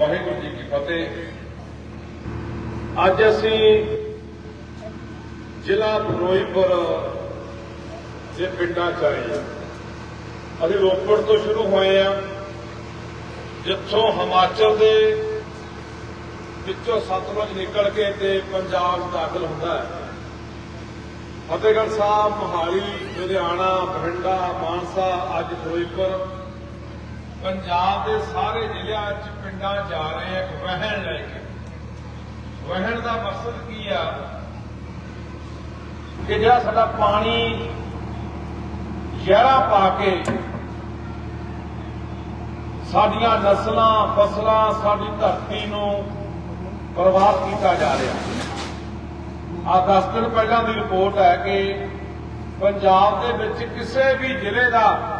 ਵਾਹਿਗੁਰੂ ਜੀ ਕੀ ਫਤਿਹ। ਅੱਜ ਅਸੀਂ ਜ਼ਿਲ੍ਹਾ ਫਿਰੋਜ਼ਪੁਰ ਦੇ ਪਿੰਡਾਂ ਚ ਆਏ ਅਸੀਂ ਰੋਪੜ ਤੋਂ ਸ਼ੁਰੂ ਹੋਏ ਆ ਜਿੱਥੋਂ ਹਿਮਾਚਲ ਦੇ ਵਿੱਚੋਂ ਸਤਲੁਜ ਨਿਕਲ ਕੇ ਤੇ ਪੰਜਾਬ ਦਾਖਲ ਹੁੰਦਾ ਹੈ। ਫਤਿਹਗੜ੍ਹ ਸਾਹਿਬ, ਮੋਹਾਲੀ, ਲੁਧਿਆਣਾ, ਬਠਿੰਡਾ, ਮਾਨਸਾ, ਅੱਜ ਫਿਰੋਜ਼ਪੁਰ। ਪੰਜਾਬ ਦੇ ਸਾਰੇ ਜ਼ਿਲ੍ਹਿਆਂ 'ਚ ਪਿੰਡਾਂ ਜਾ ਰਹੇ ਆ ਇੱਕ ਵਹਿਣ ਲੈ ਕੇ। ਵਹਿਣ ਦਾ ਮਕਸਦ ਕੀ ਆ? ਕਿ ਜਿਹੜਾ ਸਾਡਾ ਪਾਣੀ ਜ਼ਹਿਰਾ ਪਾ ਕੇ ਸਾਡੀਆਂ ਨਸਲਾਂ, ਫਸਲਾਂ, ਸਾਡੀ ਧਰਤੀ ਨੂੰ ਬਰਬਾਦ ਕੀਤਾ ਜਾ ਰਿਹਾ। ਆ 10 ਦਿਨ ਪਹਿਲਾਂ ਦੀ ਰਿਪੋਰਟ ਹੈ ਕਿ ਪੰਜਾਬ ਦੇ ਵਿੱਚ ਕਿਸੇ ਵੀ ਜ਼ਿਲ੍ਹੇ ਦਾ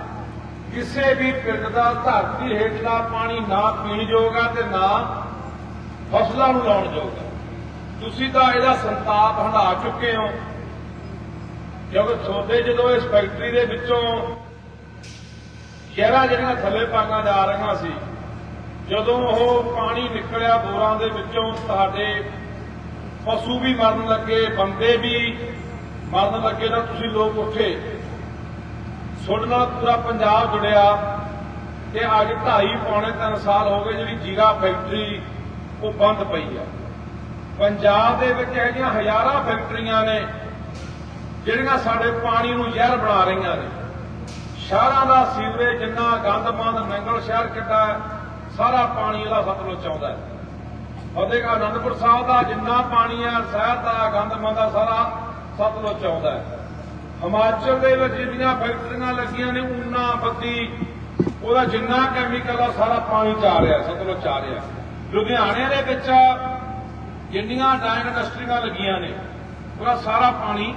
ਕਿਸੇ ਵੀ ਪਿੰਡ ਦਾ ਧਰਤੀ ਹੇਠਲਾ ਪਾਣੀ ਨਾ ਪੀਣ ਜੋਗਾ ਤੇ ਨਾ ਫਸਲਾਂ ਨੂੰ ਲਾਉਣ ਜੋਗਾ ਤੁਸੀਂ ਤਾਂ ਇਹਦਾ ਸੰਤਾਪ ਹੰਢਾ ਚੁੱਕੇ ਹੋ। ਕਿਉਂਕਿ ਤੁਹਾਡੇ ਜਦੋਂ ਇਸ ਫੈਕਟਰੀ ਦੇ ਵਿੱਚੋਂ ਸ਼ਹਿਰਾਂ ਜਿਹੜੀਆਂ ਥੱਲੇ ਪਾਈਆਂ ਜਾ ਰਹੀਆਂ ਸੀ, ਜਦੋਂ ਉਹ ਪਾਣੀ ਨਿਕਲਿਆ ਬੋਰਾਂ ਦੇ ਵਿੱਚੋਂ, ਤੁਹਾਡੇ ਪਸ਼ੂ ਵੀ ਮਰਨ ਲੱਗੇ, ਬੰਦੇ ਵੀ ਮਰਨ ਲੱਗੇ ਤਾਂ ਤੁਸੀਂ ਲੋਕ ਉੱਠੇ ਤੁਹਾਡੇ ਨਾਲ ਪੂਰਾ ਪੰਜਾਬ ਜੁੜਿਆ ਕਿ ਅੱਜ ਢਾਈ ਪੌਣੇ 3 ਸਾਲ ਹੋ ਗਏ ਜਿਹੜੀ ਜੀਰਾ ਫੈਕਟਰੀ ਉਹ ਬੰਦ ਪਈ ਆ। ਪੰਜਾਬ ਦੇ ਵਿੱਚ ਇਹ ਹਜ਼ਾਰਾਂ ਫੈਕਟਰੀਆਂ ਨੇ, ਜਿਹੜੀਆਂ ਸਾਡੇ ਪਾਣੀ ਨੂੰ ਜ਼ਹਿਰ ਬਣਾ ਰਹੀਆਂ ਨੇ। ਸ਼ਹਿਰਾਂ ਦਾ ਸੀਵਰੇਜ ਜਿੰਨਾ ਗੰਦਮੰਦ ਨੰਗਲ ਸ਼ਹਿਰ ਕਿੱਡਾ ਸਾਰਾ ਪਾਣੀ ਇਹਦਾ ਸਤਲੁਜ ਆਉਂਦਾ ਹੈ। ਫਤਿਹਗੜ੍ਹ ਅਨੰਦਪੁਰ ਸਾਹਿਬ ਦਾ ਜਿੰਨਾ ਪਾਣੀ ਹੈ, ਸ਼ਹਿਰ ਦਾ ਗੰਦਮੰਦ ਦਾ ਸਾਰਾ ਸਤਲੁਜ ਆਉਂਦਾ ਹੈ। ਹਿਮਾਚਲ ਦੇ ਵਿੱਚ ਜਿਹੜੀਆਂ ਫੈਕਟਰੀਆਂ ਲੱਗੀਆਂ ਨੇ ਉਨਾ ਬੱਤੀ, ਉਹਦਾ ਜਿੰਨਾ ਕੈਮੀਕਲ ਆ, ਸਾਰਾ ਪਾਣੀ ਚ ਆ ਰਿਹਾ, ਸਤਲੁਜ ਚ ਆ ਰਿਹਾ। ਲੁਧਿਆਣੇ ਦੇ ਵਿੱਚ ਜਿੰਨੀਆਂ ਡਾਇਨ ਇੰਡਸਟਰੀਆਂ ਲੱਗੀਆਂ ਨੇ, ਉਹਦਾ ਸਾਰਾ ਪਾਣੀ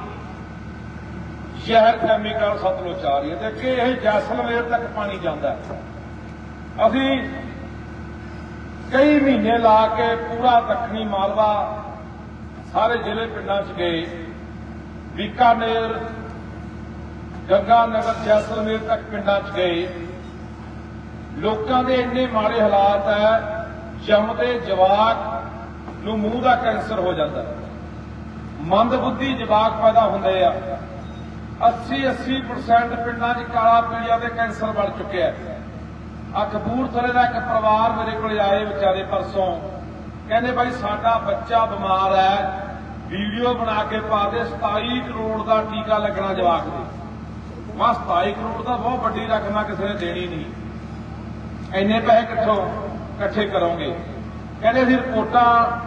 ਸ਼ਹਿਰ ਕੈਮੀਕਲ ਸਤਲੁਜ ਚ ਆ ਰਹੀ ਹੈ। ਤੇ ਅੱਗੇ ਇਹ ਜੈਸਲਮੇਰ ਤੱਕ ਪਾਣੀ ਜਾਂਦਾ ਅਸੀਂ ਕਈ ਮਹੀਨੇ ਲਾ ਕੇ ਪੂਰਾ ਦੱਖਣੀ ਮਾਲਵਾ ਸਾਰੇ ਜ਼ਿਲ੍ਹੇ ਪਿੰਡਾਂ 'ਚ ਗਏ। ਬੀਕਾਨੇਰ ਗੰਗਾ ਨਗਰ ਜੈਸਲਮੇਰ ਤੱਕ ਪਿੰਡਾਂ 'ਚ ਗਏ। ਲੋਕਾਂ ਦੇ ਇੰਨੇ ਮਾੜੇ ਹਾਲਾਤ ਹੈ, ਜੰਮਦੇ ਜਵਾਕ ਨੂੰ ਮੂੰਹ ਦਾ ਕੈਂਸਰ ਹੋ ਜਾਂਦਾ। ਮੰਦਬੁੱਧੀ ਜਵਾਕ ਪੈਦਾ ਹੁੰਦੇ ਆ। 80 80% ਪਿੰਡਾਂ 'ਚ ਕਾਲਾ ਪੀਲੀਆ ਦੇ ਕੈਂਸਰ ਵੱਧ ਚੁੱਕਿਆ ਹੈ। ਆ ਕਪੂਰਥਲੇ ਦਾ ਇੱਕ ਪਰਿਵਾਰ ਮੇਰੇ ਕੋਲ ਆਏ ਵਿਚਾਰੇ ਪਰਸੋਂ। ਕਹਿੰਦੇ ਬਾਈ, ਸਾਡਾ ਬੱਚਾ ਬਿਮਾਰ ਹੈ। ਵੀਡੀਓ ਬਣਾ ਕੇ ਪਾ ਦੇ 27 ਕਰੋੜ ਦਾ ਟੀਕਾ ਲੱਗਣਾ ਜਵਾਕ ਦੇ। ਮਾ 27 ਕਰੋੜ ਦਾ ਬਹੁਤ ਵੱਡੀ ਰਕਮ ਆ, ਕਿਸੇ ਨੇ ਦੇਣੀ ਨਹੀਂ। ਇੰਨੇ ਪੈਸੇ ਕਿੱਥੋਂ ਇਕੱਠੇ ਕਰੋਗੇ? ਕਹਿੰਦੇ ਅਸੀਂ ਰਿਪੋਰਟਾਂ,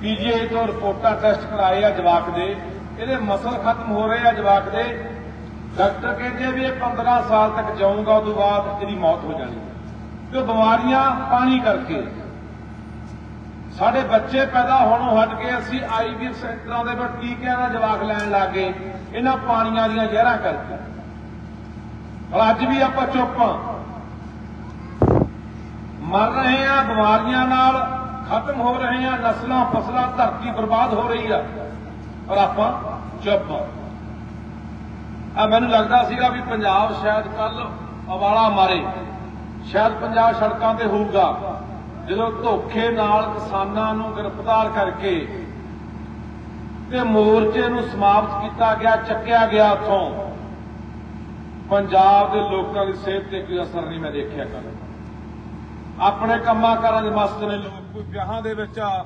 ਪੀਜੀਆਈ ਤੋਂ ਰਿਪੋਰਟਾਂ ਟੈਸਟ ਕਰਾਏ ਆ ਜਵਾਕ ਦੇ। ਇਹਦੇ ਮਸਲ ਖਤਮ ਹੋ ਰਹੇ ਆ ਜਵਾਕ ਦੇ। ਡਾਕਟਰ ਕਹਿੰਦੇ ਵੀ ਇਹ 15 ਸਾਲ ਤੱਕ ਜਾਊਗਾ ਉਦੋਂ ਬਾਅਦ ਇਹਦੀ ਮੌਤ ਹੋ ਜਾਣੀ। ਤੇ ਬਿਮਾਰੀਆਂ ਪਾਣੀ ਕਰਕੇ। ਸਾਡੇ ਬੱਚੇ ਪੈਦਾ ਹੋਣੋਂ ਹਟ ਕੇ ਅਸੀਂ ਆਈਵੀ ਸੈਂਟਰਾਂ ਦੇ ਵਿੱਚ ਟੀਕਿਆਂ ਦਾ ਜਵਾਕ ਲੈਣ ਲੱਗੇ ਇਹਨਾਂ ਪਾਣੀਆਂ ਦੀਆਂ ਜ਼ਹਿਰਾਂ ਕਰਕੇ। ਪਰ ਅੱਜ ਵੀ ਆਪਾਂ ਚੁੱਪ ਆ ਮਰ ਰਹੇ ਆ ਬਿਮਾਰੀਆਂ ਨਾਲ, ਖਤਮ ਹੋ ਰਹੇ ਆ ਨਸਲਾਂ ਫਸਲਾਂ, ਧਰਤੀ ਬਰਬਾਦ ਹੋ ਰਹੀ ਆ। ਪਰ ਆਪਾਂ ਚੁੱਪ ਆ ਮੈਨੂੰ ਲੱਗਦਾ ਸੀਗਾ ਵੀ ਪੰਜਾਬ ਸ਼ਾਇਦ ਕੱਲ ਅਵਾਲਾ ਮਾਰੇ। ਸ਼ਾਇਦ ਪੰਜਾਬ ਸੜਕਾਂ ਤੇ ਹੋਊਗਾ। ਜਦੋਂ ਧੋਖੇ ਨਾਲ ਕਿਸਾਨਾਂ ਨੂੰ ਗ੍ਰਿਫਤਾਰ ਕਰਕੇ ਤੇ ਮੋਰਚੇ ਨੂੰ ਸਮਾਪਤ ਕੀਤਾ ਗਿਆ, ਚੱਕਿਆ ਗਿਆ ਉਥੋਂ। ਪੰਜਾਬ ਦੇ ਲੋਕਾਂ ਦੀ ਸਿਹਤ ਤੇ ਕੋਈ ਅਸਰ ਨਹੀਂ ਮੈਂ ਦੇਖਿਆ ਕਰ ਆਪਣੇ ਕੰਮਾਂ ਕਾਰਾਂ ਦੇ ਮਸਤ ਨੇ ਲੋਕ, ਕੋਈ ਵਿਆਹਾਂ ਦੇ ਵਿੱਚ ਆ।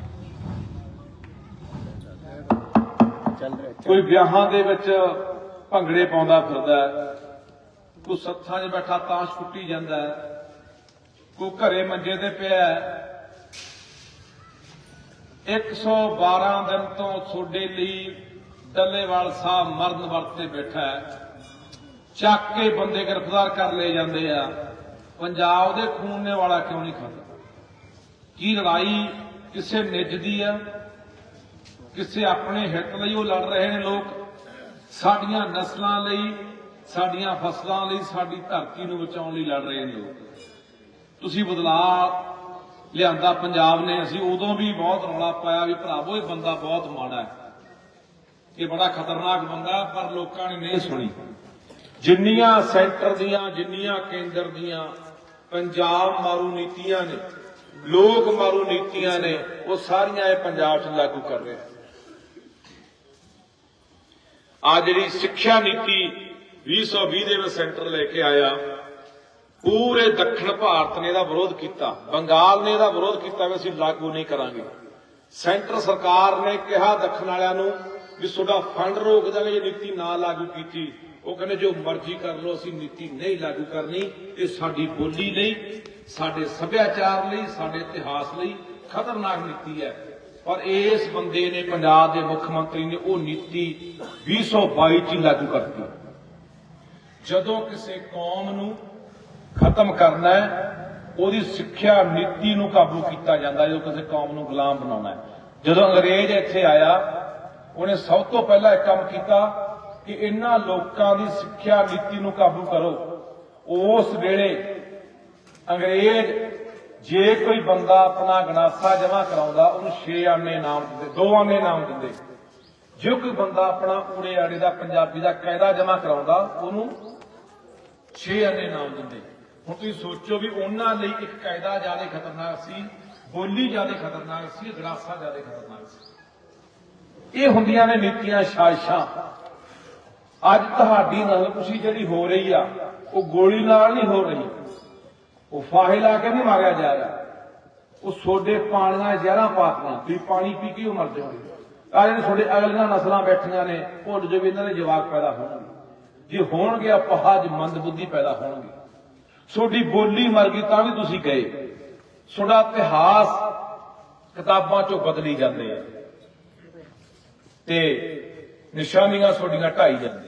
ਕੋਈ ਵਿਆਹਾਂ ਦੇ ਵਿੱਚ ਭੰਗੜੇ ਪਾਉਂਦਾ ਫਿਰਦਾ ਕੋਈ ਸੱਥਾਂ 'ਚ ਬੈਠਾ ਤਾਸ਼ ਕੁੱਟੀ ਜਾਂਦਾ ਕੋਈ ਘਰੇ ਮੰਜੇ ਤੇ ਪਿਆ ਹੈ। 112 ਦਿਨ ਤੋਂ ਤੁਹਾਡੇ ਲਈ ਡੱਲੇਵਾਲ ਸਾਹਿਬ ਮਰਨ ਵਰਤ ਤੇ ਬੈਠਾ ਹੈ। ਚੱਕ ਕੇ ਬੰਦੇ ਗ੍ਰਿਫਤਾਰ ਕਰ ਲਏ ਜਾਂਦੇ ਆ। ਪੰਜਾਬ ਦੇ ਖੂਨੇ ਵਾਲਾ ਕਿਉਂ ਨਹੀਂ ਖਾਂਦਾ ਕੀ ਲੜਾਈ ਕਿਸੇ ਨਿੱਜ ਦੀ ਆ? ਕਿਸੇ ਆਪਣੇ ਹਿੱਤ ਲਈ ਉਹ ਲੜ ਰਹੇ ਨੇ ਲੋਕ? ਸਾਡੀਆਂ ਨਸਲਾਂ ਲਈ, ਸਾਡੀਆਂ ਫਸਲਾਂ ਲਈ, ਸਾਡੀ ਧਰਤੀ ਨੂੰ ਬਚਾਉਣ ਲਈ ਲੜ ਰਹੇ ਨੇ ਲੋਕ। ਤੁਸੀਂ ਬਦਲਾਅ ਲਿਆਂਦਾ ਪੰਜਾਬ ਨੇ, ਅਸੀਂ ਉਦੋਂ ਵੀ ਬਹੁਤ ਰੌਲਾ ਪਾਇਆ ਵੀ ਭਰਾਵੋ, ਇਹ ਬੰਦਾ ਬਹੁਤ ਮਾੜਾ ਹੈ। ਇਹ ਬੜਾ ਖਤਰਨਾਕ ਬੰਦਾ, ਪਰ ਲੋਕਾਂ ਨੇ ਨਹੀਂ ਸੁਣੀ। ਜਿੰਨੀਆਂ ਸੈਂਟਰ ਦੀਆਂ, ਜਿੰਨੀਆਂ ਕੇਂਦਰ ਦੀਆਂ ਪੰਜਾਬ ਮਾਰੂ ਨੀਤੀਆਂ ਨੇ, ਲੋਕ ਮਾਰੂ ਨੀਤੀਆਂ ਨੇ, ਉਹ ਸਾਰੀਆਂ ਇਹ ਪੰਜਾਬ 'ਚ ਲਾਗੂ ਕਰ ਰਿਹਾ ਆ ਜਿਹੜੀ ਸਿੱਖਿਆ ਨੀਤੀ 2020 ਦੇ ਵਿੱਚ ਸੈਂਟਰ ਲੈ ਕੇ ਆਇਆ, ਪੂਰੇ ਦੱਖਣ ਭਾਰਤ ਨੇ ਇਹਦਾ ਵਿਰੋਧ ਕੀਤਾ, ਬੰਗਾਲ ਨੇ ਇਹਦਾ ਵਿਰੋਧ ਕੀਤਾ ਵੀ ਅਸੀਂ ਲਾਗੂ ਨਹੀਂ ਕਰਾਂਗੇ। ਸੈਂਟਰ ਸਰਕਾਰ ਨੇ ਕਿਹਾ ਦੱਖਣ ਵਾਲਿਆਂ ਨੂੰ ਵੀ ਤੁਹਾਡਾ ਫੰਡ ਰੋਕ ਦਾਂਗੇ ਜੇ ਨੀਤੀ ਨਾ ਲਾਗੂ ਕੀਤੀ। ਉਹ ਕਹਿੰਦੇ ਜੋ ਮਰਜ਼ੀ ਕਰ ਲਓ, ਅਸੀਂ ਨੀਤੀ ਨਹੀਂ ਲਾਗੂ ਕਰਨੀ, ਇਹ ਸਾਡੀ ਬੋਲੀ ਲਈ ਸਾਡੇ ਸੱਭਿਆਚਾਰ ਲਈ, ਸਾਡੇ ਇਤਿਹਾਸ ਲਈ ਖਤਰਨਾਕ ਨੀਤੀ ਹੈ। ਪਰ ਇਸ ਬੰਦੇ ਨੇ ਪੰਜਾਬ ਦੇ ਮੁੱਖ ਮੰਤਰੀ ਨੇ ਉਹ ਨੀਤੀ 2022 ਚ ਲਾਗੂ ਕਰਤੀ। ਜਦੋਂ ਕਿਸੇ ਕੌਮ ਨੂੰ ਖਤਮ ਕਰਨਾ ਹੈ, ਉਹਦੀ ਸਿੱਖਿਆ ਨੀਤੀ ਨੂੰ ਕਾਬੂ ਕੀਤਾ ਜਾਂਦਾ, ਜਦੋਂ ਕਿਸੇ ਕੌਮ ਨੂੰ ਗੁਲਾਮ ਬਣਾਉਣਾ ਹੈ। ਜਦੋਂ ਅੰਗਰੇਜ਼ ਇੱਥੇ ਆਇਆ, ਉਹਨੇ ਸਭ ਤੋਂ ਪਹਿਲਾਂ ਇੱਕ ਕੰਮ ਕੀਤਾ ਕਿ ਇਹਨਾਂ ਲੋਕਾਂ ਦੀ ਸਿੱਖਿਆ ਨੀਤੀ ਨੂੰ ਕਾਬੂ ਕਰੋ। ਉਸ ਵੇਲੇ ਅੰਗਰੇਜ਼ ਜੇ ਕੋਈ ਬੰਦਾ ਆਪਣਾ ਗਨਾਸਾ ਜਮਾ ਕਰਾਉਂਦਾ, ਉਹਨੂੰ 6 ਆਨੇ ਇਨਾਮ ਦਿੰਦੇ, ਦੋ ਆਨੇ ਇਨਾਮ ਦਿੰਦੇ। ਜੇ ਕੋਈ ਬੰਦਾ ਆਪਣਾ ਊੜੇ ਆੜੇ ਦਾ, ਪੰਜਾਬੀ ਦਾ ਕਾਇਦਾ ਜਮਾ ਕਰਾਉਂਦਾ, ਉਹਨੂੰ 6 ਆਨੇ ਇਨਾਮ ਦਿੰਦੇ। ਹੁਣ ਤੁਸੀਂ ਸੋਚੋ ਵੀ ਉਹਨਾਂ ਲਈ ਇੱਕ ਕਾਇਦਾ ਜ਼ਿਆਦਾ ਖਤਰਨਾਕ ਸੀ, ਬੋਲੀ ਜ਼ਿਆਦਾ ਖਤਰਨਾਕ ਸੀ ਗਨਾਸਾ ਜ਼ਿਆਦਾ ਖਤਰਨਾਕ ਸੀ। ਇਹ ਹੁੰਦੀਆਂ ਨੇ ਨੀਤੀਆਂ ਸਾਜ਼ਿਸ਼ਾਂ ਅੱਜ ਤੁਹਾਡੀ ਨਸਲਕੁਸ਼ੀ ਜਿਹੜੀ ਹੋ ਰਹੀ ਆ, ਉਹ ਗੋਲੀ ਨਾਲ ਨਹੀਂ ਹੋ ਰਹੀ। ਉਹ ਫਾਹੇ ਲਾ ਕੇ ਨਹੀਂ ਮਾਰਿਆ ਜਾ ਰਿਹਾ। ਉਹ ਸੋਡੇ ਪਾਣੀਆਂ ਜ਼ਹਿਰਾਂ ਪਾਤੀਆਂ ਤੁਸੀਂ ਪਾਣੀ ਪੀ ਕੇ ਹੀ ਮਰ ਜਾਓਗੇ। ਆ ਜਿਹੜੇ ਤੁਹਾਡੇ ਅਗਲੀਆਂ ਨਸਲਾਂ ਬੈਠੀਆਂ ਨੇ, ਭੁੱਲ ਜੋ ਵੀ ਇਹਨਾਂ ਦੇ ਜਵਾਕ ਪੈਦਾ ਹੋਣਗੇ। ਜੇ ਹੋਣਗੇ ਅਪਹਾਜ ਮੰਦਬੁੱਧੀ ਪੈਦਾ ਹੋਣਗੇ। ਤੁਹਾਡੀ ਬੋਲੀ ਮਰ ਗਈ, ਤਾਂ ਵੀ ਤੁਸੀਂ ਗਏ। ਤੁਹਾਡਾ ਇਤਿਹਾਸ ਕਿਤਾਬਾਂ ਚੋਂ ਬਦਲੀ ਜਾਂਦੇ ਆ। ਤੇ ਨਿਸ਼ਾਨੀਆਂ ਤੁਹਾਡੀਆਂ ਢਾਈ ਜਾਂਦੀਆਂ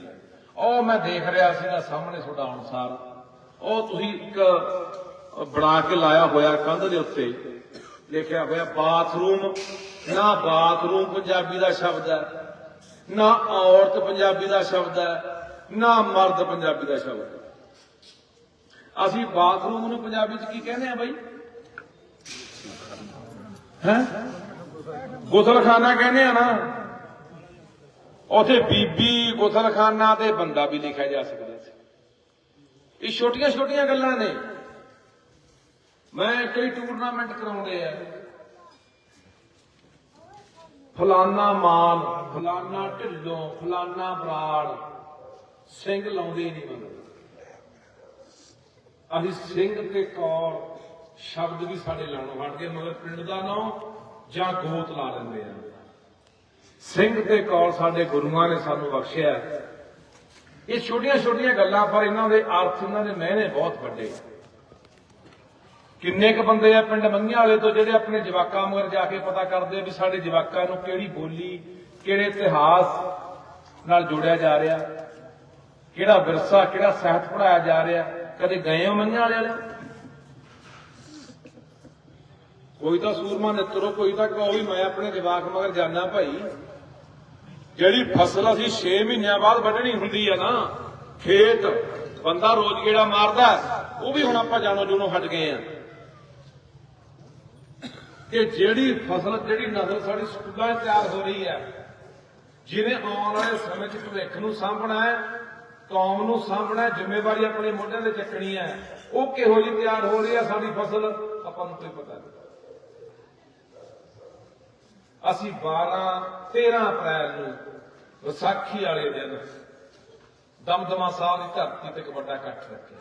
ਉਹ ਮੈਂ ਦੇਖ ਰਿਹਾ ਸੀਗਾ ਸਾਹਮਣੇ ਤੁਹਾਡਾ ਅਨਸਾਰ। ਉਹ ਤੁਸੀਂ ਇੱਕ ਬਣਾ ਕੇ ਲਾਇਆ ਹੋਇਆ ਕੰਧ ਦੇ ਉੱਤੇ। ਲਿਖਿਆ ਹੋਇਆ ਬਾਥਰੂਮ, ਨਾ ਬਾਥਰੂਮ ਪੰਜਾਬੀ ਦਾ ਸ਼ਬਦ ਹੈ, ਨਾ ਔਰਤ ਪੰਜਾਬੀ ਦਾ ਸ਼ਬਦ ਹੈ, ਨਾ ਮਰਦ ਪੰਜਾਬੀ ਦਾ ਸ਼ਬਦ ਹੈ। ਅਸੀਂ ਬਾਥਰੂਮ ਨੂੰ ਪੰਜਾਬੀ ਚ ਕੀ ਕਹਿੰਦੇ ਆ ਬਾਈ? ਹੈ? ਗੁਸਲਖਾਨਾ ਕਹਿੰਦੇ ਆ ਨਾ। ਉਥੇ ਬੀਬੀ ਗੁਸਲਖਾਨਾ ਤੇ ਬੰਦਾ ਵੀ ਲਿਖਿਆ ਜਾ ਸਕਦਾ ਸੀ। ਇਹ ਛੋਟੀਆਂ ਛੋਟੀਆਂ ਗੱਲਾਂ ਨੇ। ਮੈਂ ਕਈ ਟੂਰਨਾਮੈਂਟ ਕਰਾਉਂਦੇ ਆ। ਫਲਾਨਾ ਮਾਲ ਫਲਾਨਾ ਢਿੱਲੋਂ, ਫਲਾਨਾ ਬਰਾੜ, ਸਿੰਘ ਲਾਉਂਦੇ ਹੀ ਨਹੀਂ ਮਨ। ਅਸੀਂ ਸਿੰਘ ਤੇ ਕੌਰ ਸ਼ਬਦ ਵੀ ਸਾਡੇ ਲਾਉਣੋਂ ਹਟ ਗਏ, ਮਗਰ ਪਿੰਡ ਦਾ ਨਾਮ ਜਾਂ ਗੋਤ ਲਾ ਲੈਂਦੇ ਆ। ਸਿੰਘ ਤੇ ਕੌਰ ਸਾਡੇ ਗੁਰੂਆਂ ਨੇ ਸਾਨੂੰ ਬਖਸ਼ਿਆ ਇਹ ਛੋਟੀਆਂ ਛੋਟੀਆਂ ਗੱਲਾਂ, ਪਰ ਇਹਨਾਂ ਦੇ ਅਰਥ, ਇਹਨਾਂ ਦੇ ਮਹਿਨੇ ਬਹੁਤ ਵੱਡੇ। ਕਿੰਨੇ ਕੁ ਬੰਦੇ ਆ ਪਿੰਡ ਮੰਗੀਆਂ ਵਾਲੇ ਤੋਂ ਜਿਹੜੇ ਆਪਣੇ ਜਵਾਕਾਂ ਮਗਰ ਜਾ ਕੇ ਪਤਾ ਕਰਦੇ ਵੀ ਸਾਡੇ ਜਵਾਕਾਂ ਨੂੰ ਕਿਹੜੀ ਬੋਲੀ, ਕਿਹੜੇ ਇਤਿਹਾਸ ਨਾਲ ਜੋੜਿਆ ਜਾ ਰਿਹਾ, ਕਿਹੜਾ ਵਿਰਸਾ, ਕਿਹੜਾ ਸਾਹਿਤ ਪੜਾਇਆ ਜਾ ਰਿਹਾ। ਕਦੇ ਗਏ ਹੋ ਮੰਗੀਆਂ ਵਾਲੇ ਵਾਲੇ ਕੋਈ ਤਾਂ ਸੂਰਮਾ ਨਿੱਤਰੋ, ਕੋਈ ਤਾਂ ਕਹੋ ਵੀ ਮੈਂ ਆਪਣੇ ਜਵਾਕ ਮਗਰ ਜਾਣਾ ਭਾਈ। ਜਿਹੜੀ ਫਸਲ ਅਸੀਂ 6 ਮਹੀਨਿਆਂ ਬਾਅਦ ਵੱਢਣੀ ਹੁੰਦੀ ਆ ਨਾ, ਖੇਤ, ਬੰਦਾ ਰੋਜ਼ ਗੇੜਾ ਮਾਰਦਾ, ਉਹ ਵੀ ਹੁਣ ਆਪਾਂ ਜਾਣੋ ਜੁਣੋ ਹਟ ਗਏ ਆ। ਕਿ ਜਿਹੜੀ ਫਸਲ, ਜਿਹੜੀ ਨਸਲ ਸਾਡੀ ਸਕੂਲਾਂ 'ਚ ਤਿਆਰ ਹੋ ਰਹੀ ਹੈ ਜਿਹਨੇ ਆਉਣ ਵਾਲੇ ਸਮੇਂ 'ਚ ਭਵਿੱਖ ਨੂੰ ਸਾਂਭਣਾ ਹੈ, ਕੌਮ ਨੂੰ ਸਾਂਭਣਾ ਹੈ, ਜ਼ਿੰਮੇਵਾਰੀ ਆਪਣੇ ਮੋਢਿਆਂ ਤੇ ਚੱਕਣੀ ਹੈ, ਉਹ ਕਿਹੋ ਜਿਹੀ ਤਿਆਰ ਹੋ ਰਹੀ ਹੈ ਸਾਡੀ ਫਸਲ, ਆਪਾਂ ਨੂੰ ਕੋਈ ਪਤਾ ਨਹੀਂ। ਅਸੀਂ 12 13 ਅਪ੍ਰੈਲ ਨੂੰ ਵਿਸਾਖੀ ਵਾਲੇ ਦਿਨ ਦਮਦਮਾ ਸਾਹਿਬ ਦੀ ਧਰਤੀ ਤੇ ਇੱਕ ਵੱਡਾ ਇਕੱਠ ਰੱਖਿਆ।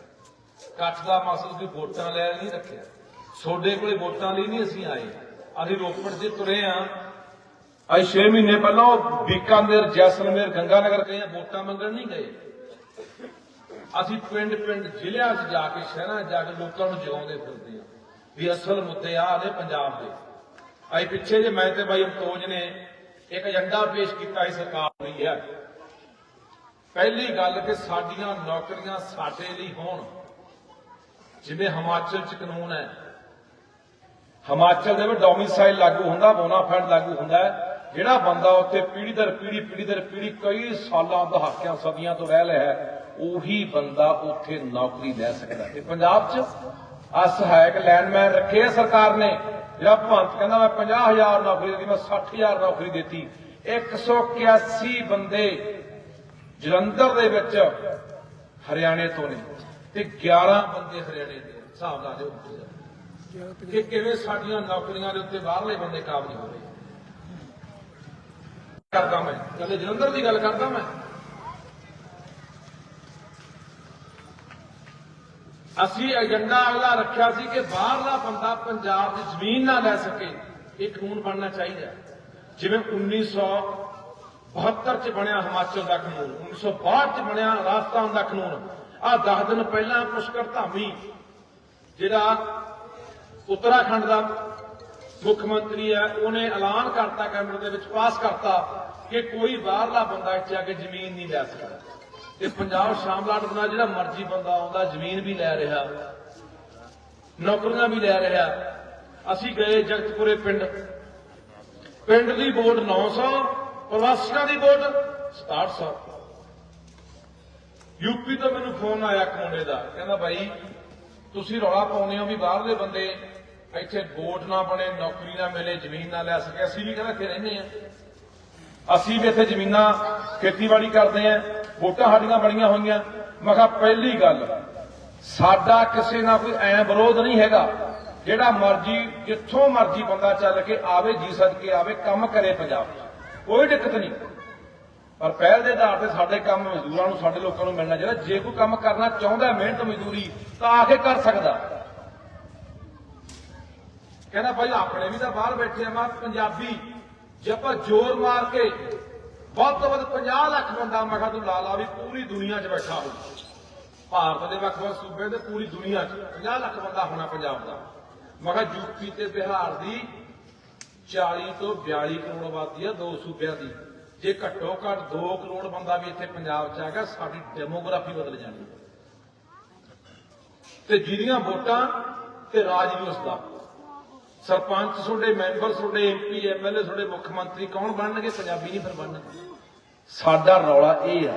ਇਕੱਠ ਦਾ ਮਕਸਦ ਵੀ ਵੋਟਾਂ ਲੈਣ ਨਹੀਂ ਰੱਖਿਆ। ਤੁਹਾਡੇ ਕੋਲੇ ਵੋਟਾਂ ਲਈ ਨਹੀਂ ਅਸੀਂ ਆਏ। ਅਸੀਂ ਰੋਪੜ ਦੇ ਤੁਰੇ ਆ। ਅੱਜ 6 ਮਹੀਨੇ ਪਹਿਲਾਂ ਉਹ ਬੀਕਾਨੇਰ, ਜੈਸਲਮੇਰ, ਗੰਗਾਨਗਰ ਗਏ ਆ, ਵੋਟਾਂ ਮੰਗਣ ਨਹੀਂ ਗਏ। ਅਸੀਂ ਪਿੰਡ ਪਿੰਡ ਜ਼ਿਲ੍ਹਿਆਂ 'ਚ ਜਾ ਕੇ ਸ਼ਹਿਰਾਂ 'ਚ ਜਾ ਕੇ ਲੋਕਾਂ ਨੂੰ ਜਿਉਂਦੇ ਫਿਰਦੇ ਆ ਵੀ ਅਸਲ ਮੁੱਦੇ ਆ ਨੇ ਪੰਜਾਬ ਦੇ। ਅੱਜ ਪਿੱਛੇ ਜੇ ਮੈਂ ਤੇ ਬਾਈ ਅਮਤੋਜ ਨੇ ਇੱਕ ਏਜੰਡਾ ਪੇਸ਼ ਕੀਤਾ ਸੀ ਸਰਕਾਰ ਲਈ ਹੈ। ਪਹਿਲੀ ਗੱਲ ਕਿ ਸਾਡੀਆਂ ਨੌਕਰੀਆਂ ਸਾਡੇ ਲਈ ਹੋਣ, ਜਿਵੇਂ ਹਿਮਾਚਲ ਚ ਕਾਨੂੰਨ ਹੈ। ਹਿਮਾਚਲ ਦੇ ਵਿੱਚ ਡੋਮਿਸਾਈਲ ਲਾਗੂ ਹੁੰਦਾ ਬੋਨਾਫਾਈਡ ਲਾਗੂ ਹੁੰਦਾ ਜਿਹੜਾ ਬੰਦਾ ਉੱਥੇ ਪੀੜੀ ਦਰ ਪੀੜੀ ਪੀੜੀ ਦਰ ਪੀੜੀ ਕਈ ਸਾਲਾਂ ਦਹਾਕਿਆਂ ਸਦੀਆਂ ਤੋਂ ਰਹਿ ਲਿਆ ਹੈ, ਉਹੀ ਬੰਦਾ ਉੱਥੇ ਨੌਕਰੀ ਲੈ ਸਕਦਾ ਤੇ ਪੰਜਾਬ 'ਚ ਆ ਸਹਾਇਕ ਲੈਂਡਮੈਨ ਰੱਖੇ ਸਰਕਾਰ ਨੇ। ਜਿਹੜਾ ਭੰਤ ਕਹਿੰਦਾ ਮੈਂ 50000 ਨੌਕਰੀ ਦਿੱਤੀ, ਮੈਂ 60000 ਨੌਕਰੀ ਦਿੱਤੀ। 181 ਬੰਦੇ ਜਲੰਧਰ ਦੇ ਵਿੱਚ ਹਰਿਆਣੇ ਤੋਂ ਨੇ ਤੇ 11 ਬੰਦੇ ਹਰਿਆਣੇ ਦੇ ਹਿਸਾਬ ਲਾ ਦਿਓ ਕਿ। ਕਿਵੇਂ ਸਾਡੀਆਂ ਨੌਕਰੀਆਂ ਦੇ ਉੱਤੇ ਬਾਹਰਲੇ ਬੰਦੇ ਕਾਬਜ ਹੋ ਰਹੇ? ਕਰਦਾ ਮੈਂ। ਕੱਲੇ ਜਲੰਧਰ ਦੀ ਗੱਲ ਕਰਦਾ ਮੈਂ। ਅਸੀਂ ਏਜੰਡਾ ਅਗਲਾ ਰੱਖਿਆ ਸੀ ਕਿ ਬਾਹਰਲਾ ਬੰਦਾ ਪੰਜਾਬ ਦੀ ਜ਼ਮੀਨ ਨਾ ਲੈ ਸਕੇ। ਇਹ ਕਾਨੂੰਨ ਬਣਨਾ ਚਾਹੀਦਾ ਹੈ। ਜਿਵੇਂ 1972 ਚ ਬਣਿਆ ਹਿਮਾਚਲ ਦਾ ਕਾਨੂੰਨ 1962 ਚ ਬਣਿਆ ਰਾਜਸਥਾਨ ਦਾ ਕਾਨੂੰਨ। ਆ 10 ਦਿਨ ਪਹਿਲਾਂ ਪੁਸ਼ਕਰ ਧਾਮੀ, ਜਿਹੜਾ ਉੱਤਰਾਖੰਡ ਦਾ ਮੁੱਖ ਮੰਤਰੀ ਹੈ, ਉਹਨੇ ਐਲਾਨ ਕਰਤਾ ਕੈਬਨਿਟ ਦੇ ਵਿੱਚ, ਪਾਸ ਕਰਤਾ ਕਿ ਕੋਈ ਬਾਹਰਲਾ ਬੰਦਾ ਇੱਥੇ ਆ ਕੇ ਜ਼ਮੀਨ ਨਹੀਂ ਲੈ ਸਕਦਾ। ਤੇ ਪੰਜਾਬ ਸ਼ਾਮਲਾਟ ਬਣਾ ਜਿਹੜਾ ਮਰਜ਼ੀ ਬੰਦਾ ਆਉਂਦਾ, ਜ਼ਮੀਨ ਵੀ ਲੈ ਰਿਹਾ, ਨੌਕਰੀਆਂ ਵੀ ਲੈ ਰਿਹਾ। ਅਸੀਂ ਗਏ ਜਗਤਪੁਰੇ ਪਿੰਡ। ਪਿੰਡ ਦੀ ਵੋਟ 900 ਪ੍ਰਵਾਸੀਆਂ ਦੀ ਵੋਟ 6700 ਯੂਪੀ ਤੋਂ ਮੈਨੂੰ ਫੋਨ ਆਇਆ ਕੋਨੇ ਦਾ, ਕਹਿੰਦਾ ਭਾਈ, ਤੁਸੀਂ ਰੌਲਾ ਪਾਉਂਦੇ ਹੋ ਵੀ ਬਾਹਰਲੇ ਬੰਦੇ ਇੱਥੇ ਵੋਟ ਨਾ ਬਣੇ, ਨੌਕਰੀ ਨਾ ਮਿਲੇ, ਜ਼ਮੀਨ ਨਾ ਲੈ ਸਕੇ। ਅਸੀਂ ਵੀ ਕਹਿੰਦਾ ਇੱਥੇ ਰਹਿੰਦੇ ਆ ਅਸੀਂ ਵੀ ਇੱਥੇ ਜ਼ਮੀਨਾਂ ਖੇਤੀਬਾੜੀ ਕਰਦੇ ਆ ਵੋਟਾਂ ਸਾਡੀਆਂ ਬਣੀਆਂ ਹੋਈਆਂ। ਮੈਂ ਕਿਹਾ, ਪਹਿਲੀ ਗੱਲ, ਸਾਡਾ ਕਿਸੇ ਨਾਲ ਕੋਈ ਐ ਵਿਰੋਧ ਨਹੀਂ ਹੈਗਾ। ਜਿਹੜਾ ਮਰਜ਼ੀ, ਜਿੱਥੋਂ ਮਰਜ਼ੀ ਬੰਦਾ ਚੱਲ ਕੇ ਆਵੇ, ਜੀ ਸਦਕੇ ਆਵੇ, ਕੰਮ ਕਰੇ ਪੰਜਾਬ ਕੋਈ ਦਿੱਕਤ ਨਹੀਂ। ਪਰ ਪਹਿਲ ਦੇ ਆਧਾਰ ਤੇ ਸਾਡੇ ਕੰਮ ਮਜ਼ਦੂਰਾਂ ਨੂੰ, ਸਾਡੇ ਲੋਕਾਂ ਨੂੰ ਮਿਲਣਾ ਚਾਹੀਦਾ। ਜੇ ਕੋਈ ਕੰਮ ਕਰਨਾ ਚਾਹੁੰਦਾ ਮਿਹਨਤ ਮਜ਼ਦੂਰੀ, ਤਾਂ ਆ ਕੇ ਕਰ ਸਕਦਾ। ਕਹਿੰਦਾ, ਭਾਈ, ਆਪਣੇ ਵੀ ਤਾਂ ਬਾਹਰ ਬੈਠੇ ਆ, ਮੈਂ ਪੰਜਾਬੀ ਜੇ ਆਪਾਂ ਜ਼ੋਰ ਮਾਰ ਕੇ ਵੱਧ ਤੋਂ ਵੱਧ 50 ਲੱਖ ਬੰਦਾ ਮੈਂ ਕਿਹਾ ਤੂੰ ਲਾ ਲਾ ਵੀ ਪੂਰੀ ਦੁਨੀਆ 'ਚ ਬੈਠਾ ਹੋ ਭਾਰਤ ਦੇ ਵੱਖ-ਵੱਖ ਸੂਬੇ ਤੇ ਪੂਰੀ ਦੁਨੀਆ 'ਚ 50 ਲੱਖ ਬੰਦਾ ਹੋਣਾ ਪੰਜਾਬ ਦਾ। ਮੈਂ ਕਿਹਾ ਯੂਪੀ ਤੇ ਬਿਹਾਰ ਦੀ 40 ਤੋਂ 42 ਕਰੋੜ ਆਬਾਦੀ ਆ ਦੋ ਸੂਬਿਆਂ ਦੀ। ਜੇ ਘੱਟੋ ਘੱਟ 2 ਕਰੋੜ ਬੰਦਾ ਵੀ ਇੱਥੇ ਪੰਜਾਬ 'ਚ ਆ ਗਿਆ ਸਾਡੀ ਡੈਮੋਗ੍ਰਾਫੀ ਬਦਲ ਜਾਣੀ। ਤੇ ਜਿਹਦੀਆਂ ਵੋਟਾਂ ਤੇ ਰਾਜ ਵੀ ਉਸਦਾ। ਸਰਪੰਚ ਤੁਹਾਡੇ ਮੈਂਬਰ, ਤੁਹਾਡੇ ਐਮਪੀ ਐਮਐਲਏ ਤੁਹਾਡੇ ਮੁੱਖ ਮੰਤਰੀ ਕੌਣ ਬਣਨਗੇ? ਪੰਜਾਬੀ ਨਹੀਂ ਫਿਰ ਬਣਨਗੇ। ਸਾਡਾ ਰੌਲਾ ਇਹ ਆ।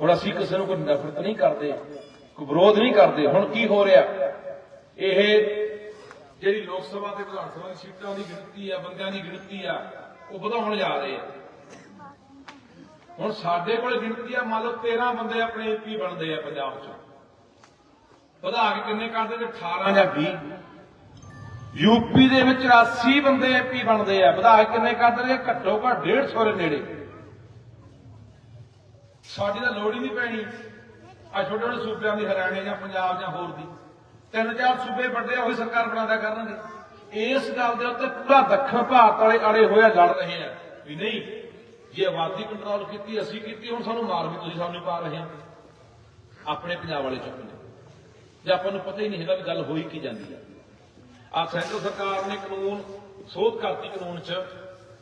ਹੁਣ ਅਸੀਂ ਕਿਸੇ ਨੂੰ ਕੋਈ ਨਫ਼ਰਤ ਨਹੀਂ ਕਰਦੇ, ਕੋਈ ਵਿਰੋਧ ਨਹੀਂ ਕਰਦੇ। ਹੁਣ ਕੀ ਹੋ ਰਿਹਾ? ਇਹ ਜਿਹੜੀ ਲੋਕ ਸਭਾ ਤੇ ਵਿਧਾਨ ਸਭਾ ਦੀ ਸੀਟਾਂ ਦੀ ਗਿਣਤੀ ਆ, ਬੰਦਿਆਂ ਦੀ ਗਿਣਤੀ ਆ, ਉਹ ਵਧਾਉਣ ਜਾ ਰਹੇ ਆ। ਹੁਣ ਸਾਡੇ ਕੋਲ ਗਿਣਤੀ ਆ, ਮੰਨ ਲਓ 13 ਬੰਦੇ ਆਪਣੇ ਐਮਪੀ ਬਣਦੇ ਆ ਪੰਜਾਬ 'ਚ। ਵਧਾ ਕੇ ਕਿੰਨੇ ਕਰਦੇ? ਤੇ 18 ਜਾਂ 20 ਯੂਪੀ ਦੇ ਵਿੱਚ 80 ਬੰਦੇ ਐਮਪੀ ਬਣਦੇ ਆ। ਵਿਧਾਇਕ ਕਿੰਨੇ ਕਰਦੇ ਨੇ ਘੱਟੋ ਘੱਟ 150 ਦੇ ਨੇੜੇ। ਸਾਡੀ ਤਾਂ ਲੋੜ ਹੀ ਨਹੀਂ ਪੈਣੀ। ਆ ਛੋਟੇ ਛੋਟੇ ਸੂਬਿਆਂ ਦੀ ਹਰਿਆਣੇ ਜਾਂ ਪੰਜਾਬ ਜਾਂ ਹੋਰ ਦੀ। ਤਿੰਨ ਚਾਰ ਸੂਬੇ ਵੱਡੇ ਉਹੀ ਸਰਕਾਰ ਬਣਾਦਾ ਕਰਨਗੇ। ਇਸ ਗੱਲ ਦੇ ਉੱਤੇ ਪੂਰਾ ਦੱਖਣ ਭਾਰਤ ਵਾਲੇ ਅੜੇ ਹੋਇਆ ਲੜ ਰਹੇ ਆ ਵੀ ਨਹੀਂ, ਜੇ ਆਬਾਦੀ ਕੰਟਰੋਲ ਕੀਤੀ, ਅਸੀਂ ਕੀਤੀ, ਹੁਣ ਸਾਨੂੰ ਮਾਰ ਵੀ ਤੁਸੀਂ ਸਾਨੂੰ ਪਾ ਰਹੇ ਆ। ਆਪਣੇ ਪੰਜਾਬ ਵਾਲੇ ਚੁੱਪ ਨੇ ਜੇ ਆਪਾਂ ਨੂੰ ਪਤਾ ਹੀ ਨਹੀਂ ਹੈਗਾ ਵੀ ਗੱਲ ਹੋਈ ਕੀ ਜਾਂਦੀ ਆ। ਆ ਸੈਂਟਰ ਸਰਕਾਰ ਨੇ ਕਾਨੂੰਨ ਸੋਧ ਕਰਤੀ ਕਾਨੂੰਨ 'ਚ।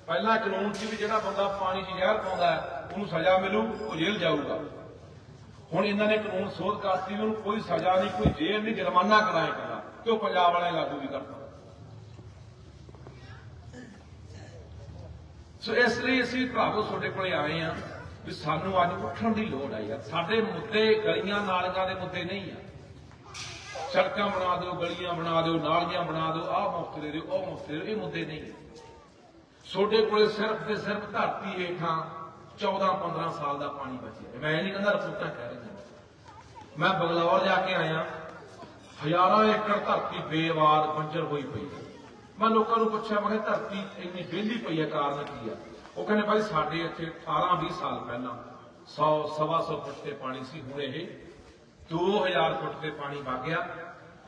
ਪਹਿਲਾਂ ਕਾਨੂੰਨ ਸੀ ਵੀ ਜਿਹੜਾ ਬੰਦਾ ਪਾਣੀ 'ਚ ਜ਼ਹਿਰ ਪਾਉਂਦਾ ਹੈ, ਉਹਨੂੰ ਸਜ਼ਾ ਮਿਲੂ ਉਹ ਜੇਲ੍ਹ ਜਾਊਗਾ। ਹੁਣ ਇਹਨਾਂ ਨੇ ਕਾਨੂੰਨ ਸੋਧ ਕਰਤੀ ਉਹਨੂੰ ਕੋਈ ਸਜ਼ਾ ਨਹੀਂ ਕੋਈ ਜੇਲ੍ਹ ਨਹੀਂ ਜੁਰਮਾਨਾ ਕਰਾਇਆ ਕਰਦਾ ਕਿ ਉਹ ਪੰਜਾਬ ਵਾਲਿਆਂ ਲਾਗੂ ਵੀ ਕਰਦਾ ਸੋ ਇਸ ਲਈ ਅਸੀਂ ਭਰਾਵੋ ਤੁਹਾਡੇ ਕੋਲੇ ਆਏ ਆ ਵੀ ਸਾਨੂੰ ਅੱਜ ਉੱਠਣ ਦੀ ਲੋੜ ਆ। ਯਾਰ ਸਾਡੇ ਮੁੱਦੇ ਗਲੀਆਂ ਨਾਲੀਆਂ ਦੇ ਮੁੱਦੇ ਨਹੀਂ ਆ। ਸੜਕਾਂ ਬਣਾ ਦਿਓ, ਗਲੀਆਂ ਬਣਾ ਦਿਓ, ਨਾਲੀਆਂ ਬਣਾ ਦਿਓ, ਆਹ ਮੁਫਤ ਦੇ ਦਿਓ, ਉਹ ਮੁਫਤ ਦੇ ਦਿਓ, ਇਹ ਮੁੱਦੇ ਨਹੀਂ। ਤੁਹਾਡੇ ਕੋਲੇ ਸਿਰਫ ਤੇ ਸਿਰਫ ਧਰਤੀ ਹੇਠਾਂ 14 15 ਸਾਲ ਦਾ ਪਾਣੀ ਬਚਿਆ ਮੈਂ ਨਹੀਂ ਕਹਿੰਦਾ ਰਿਪੋਰਟਾਂ ਕਹਿ ਰਹੀਆਂ ਮੈਂ ਬੰਗਲੌਰ ਜਾ ਕੇ ਆਇਆ, ਹਜ਼ਾਰਾਂ ਏਕੜ ਧਰਤੀ ਬੇਵਾਰ ਬੰਜਰ ਹੋਈ ਪਈ ਮੈਂ ਲੋਕਾਂ ਨੂੰ ਪੁੱਛਿਆ, ਮੈਂ ਕਿਹਾ, ਧਰਤੀ ਇੰਨੀ ਵਿਹਲੀ ਪਈ ਹੈ, ਕਾਰਨ ਕੀ ਆ? ਉਹ ਕਹਿੰਦੇ, ਭਾਈ, ਸਾਡੇ ਇੱਥੇ 18 20 ਸਾਲ ਪਹਿਲਾਂ 100 ਸਵਾ ਸੌ ਫੁੱਟ ਤੇ ਪਾਣੀ ਸੀ, ਹੁਣ ਇਹ 2000 ਫੁੱਟ ਤੇ ਪਾਣੀ ਵਗ ਗਿਆ,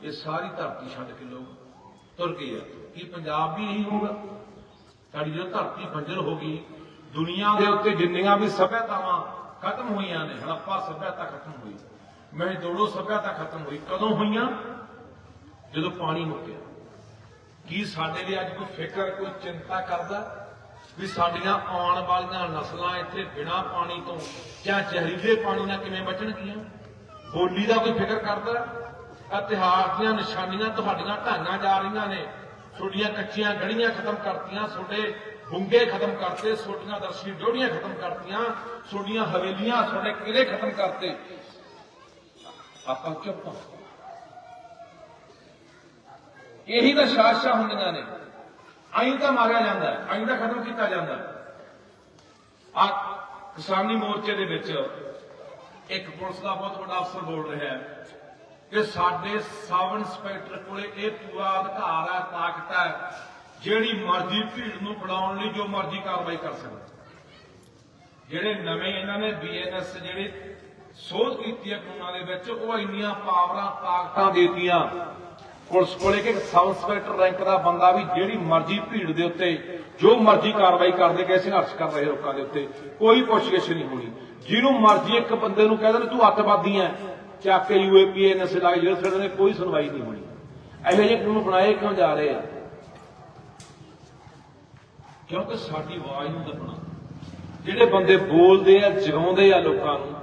ਇਹ ਸਾਰੀ ਧਰਤੀ ਛੱਡ ਕੇ ਲੋਕ ਤੁਰ ਗਏ ਆ। ਕੀ ਪੰਜਾਬ ਵੀ ਇਹੀ ਹੋਊਗਾ। ਸਾਡੀ ਜਦੋਂ ਧਰਤੀ ਬੰਜਰ ਹੋ ਗਈ, ਦੁਨੀਆ ਦੇ ਉੱਤੇ ਜਿੰਨੀਆਂ ਵੀ ਸਭਿਅਤਾਵਾਂ ਖਤਮ ਹੋਈਆਂ ਨੇ ਹੜੱਪਾ ਸਭਿਅਤਾ ਖਤਮ ਹੋਈ। ਮਹਿਦੋੜੋ ਦੋੜੋ ਸਭਿਅਤਾ ਖਤਮ ਹੋਈ, ਕਦੋਂ ਹੋਈਆਂ? ਜਦੋਂ ਪਾਣੀ ਮੁੱਕਿਆ ਕੀ ਸਾਡੇ ਲਈ ਅੱਜ ਕੋਈ ਫਿਕਰ, ਕੋਈ ਚਿੰਤਾ ਕਰਦਾ ਵੀ ਸਾਡੀਆਂ ਆਉਣ ਵਾਲੀਆਂ ਨਸਲਾਂ ਇੱਥੇ ਬਿਨਾਂ ਪਾਣੀ ਤੋਂ ਜਾਂ ਜ਼ਹਿਰੀਲੇ ਪਾਣੀ ਨਾਲ ਕਿਵੇਂ ਬਚਣਗੀਆਂ? ਹੋਲੀ ਦਾ ਕੋਈ ਫਿਕਰ ਕਰਦਾ? ਇਤਿਹਾਸ ਦੀਆਂ ਨਿਸ਼ਾਨੀਆਂ ਤੁਹਾਡੀਆਂ ਢਾਈਆਂ ਜਾ ਰਹੀਆਂ ਨੇ। ਤੁਹਾਡੀਆਂ ਕੱਚੀਆਂ ਗੜੀਆਂ ਖਤਮ ਕਰਤੀਆਂ, ਤੁਹਾਡੇ ਬੁੰਗੇ ਖਤਮ ਕਰਤੇ, ਤੁਹਾਡੀਆਂ ਦਰਸ਼ਨੀ ਡੋੜੀਆਂ ਖਤਮ ਕਰਤੀਆਂ, ਤੁਹਾਡੀਆਂ ਹਵੇਲੀਆਂ, ਤੁਹਾਡੇ ਕਿਲੇ ਖਤਮ ਕਰਤੇ। ਆਪਾਂ ਚੁੱਪ ਇਹੀ ਤਾਂ ਸ਼ਾਸਾ ਹੁੰਦੀਆਂ ਨੇ। ਆਈ ਤਾਂ ਮਾਰਿਆ ਜਾਂਦਾ ਹੈ ਤਾਂ ਖਤਮ ਕੀਤਾ ਜਾਂਦਾ ਆ ਕਿਸਾਨੀ ਮੋਰਚੇ ਦੇ ਵਿੱਚ ਇੱਕ ਪੁਲਿਸ ਦਾ ਬਹੁਤ ਵੱਡਾ ਅਫਸਰ ਬੋਲ ਰਿਹਾ ਹੈ ਕਿ ਸਾਡੇ ਸਬ ਇੰਸਪੈਕਟਰ ਕੋਲੇ ਇਹ ਪੂਰਾ ਅਧਿਕਾਰ ਹੈ, ਤਾਕਤ ਹੈ, ਜਿਹੜੀ ਮਰਜ਼ੀ ਭੀੜ ਨੂੰ ਫੜਾਉਣ ਲਈ ਜੋ ਮਰਜ਼ੀ ਕਾਰਵਾਈ ਕਰ ਸਕਦਾ ਜਿਹੜੇ ਨਵੇਂ ਇਹਨਾਂ ਨੇ ਬੀਐਨਐਸ ਜਿਹੜੇ ਸੋਧ ਕੀਤੀ ਹੈ ਕਾਨੂੰਨਾਂ ਦੇ ਵਿੱਚ, ਉਹ ਇੰਨੀਆਂ ਪਾਵਰਾਂ, ਤਾਕਤਾਂ ਦੇਤੀਆਂ। ਪੁਲਿਸ ਕੋਲੇ ਕਿ ਸਬ ਇੰਸਪੈਕਟਰ ਰੈਂਕ ਦਾ ਬੰਦਾ ਵੀ ਜਿਹੜੀ ਮਰਜ਼ੀ ਭੀੜ ਦੇ ਉੱਤੇ ਜੋ ਮਰਜ਼ੀ ਕਾਰਵਾਈ ਕਰਦੇ ਗਏ ਸੰਘਰਸ਼ ਕਰ ਰਹੇ ਲੋਕਾਂ ਦੇ ਉੱਤੇ, ਕੋਈ ਪੁੱਛਗਿੱਛ ਨਹੀਂ ਹੋਣੀ। ਜਿਹਨੂੰ ਮਰਜ਼ੀ ਇੱਕ ਬੰਦੇ ਨੂੰ ਕਹਿ ਦੇਣ, ਤੂੰ ਅੱਤਵਾਦੀ ਹੈ ਚੱਕ ਕੇ ਯੂਏਪੀਏ ਨਸੇ ਲੱਗ ਜਿਹੜੇ ਸਾਡੇ ਨੇ, ਕੋਈ ਸੁਣਵਾਈ ਨਹੀਂ ਹੋਣੀ। ਇਹੋ ਜਿਹੇ ਕਾਨੂੰਨ ਬਣਾਏ ਕਿਉਂ ਜਾ ਰਹੇ ਆ? ਕਿਉਂਕਿ ਸਾਡੀ ਆਵਾਜ਼ ਨੂੰ ਦੱਬਣਾ। ਜਿਹੜੇ ਬੰਦੇ ਬੋਲਦੇ ਆ, ਜਗਾਉਂਦੇ ਆ ਲੋਕਾਂ ਨੂੰ,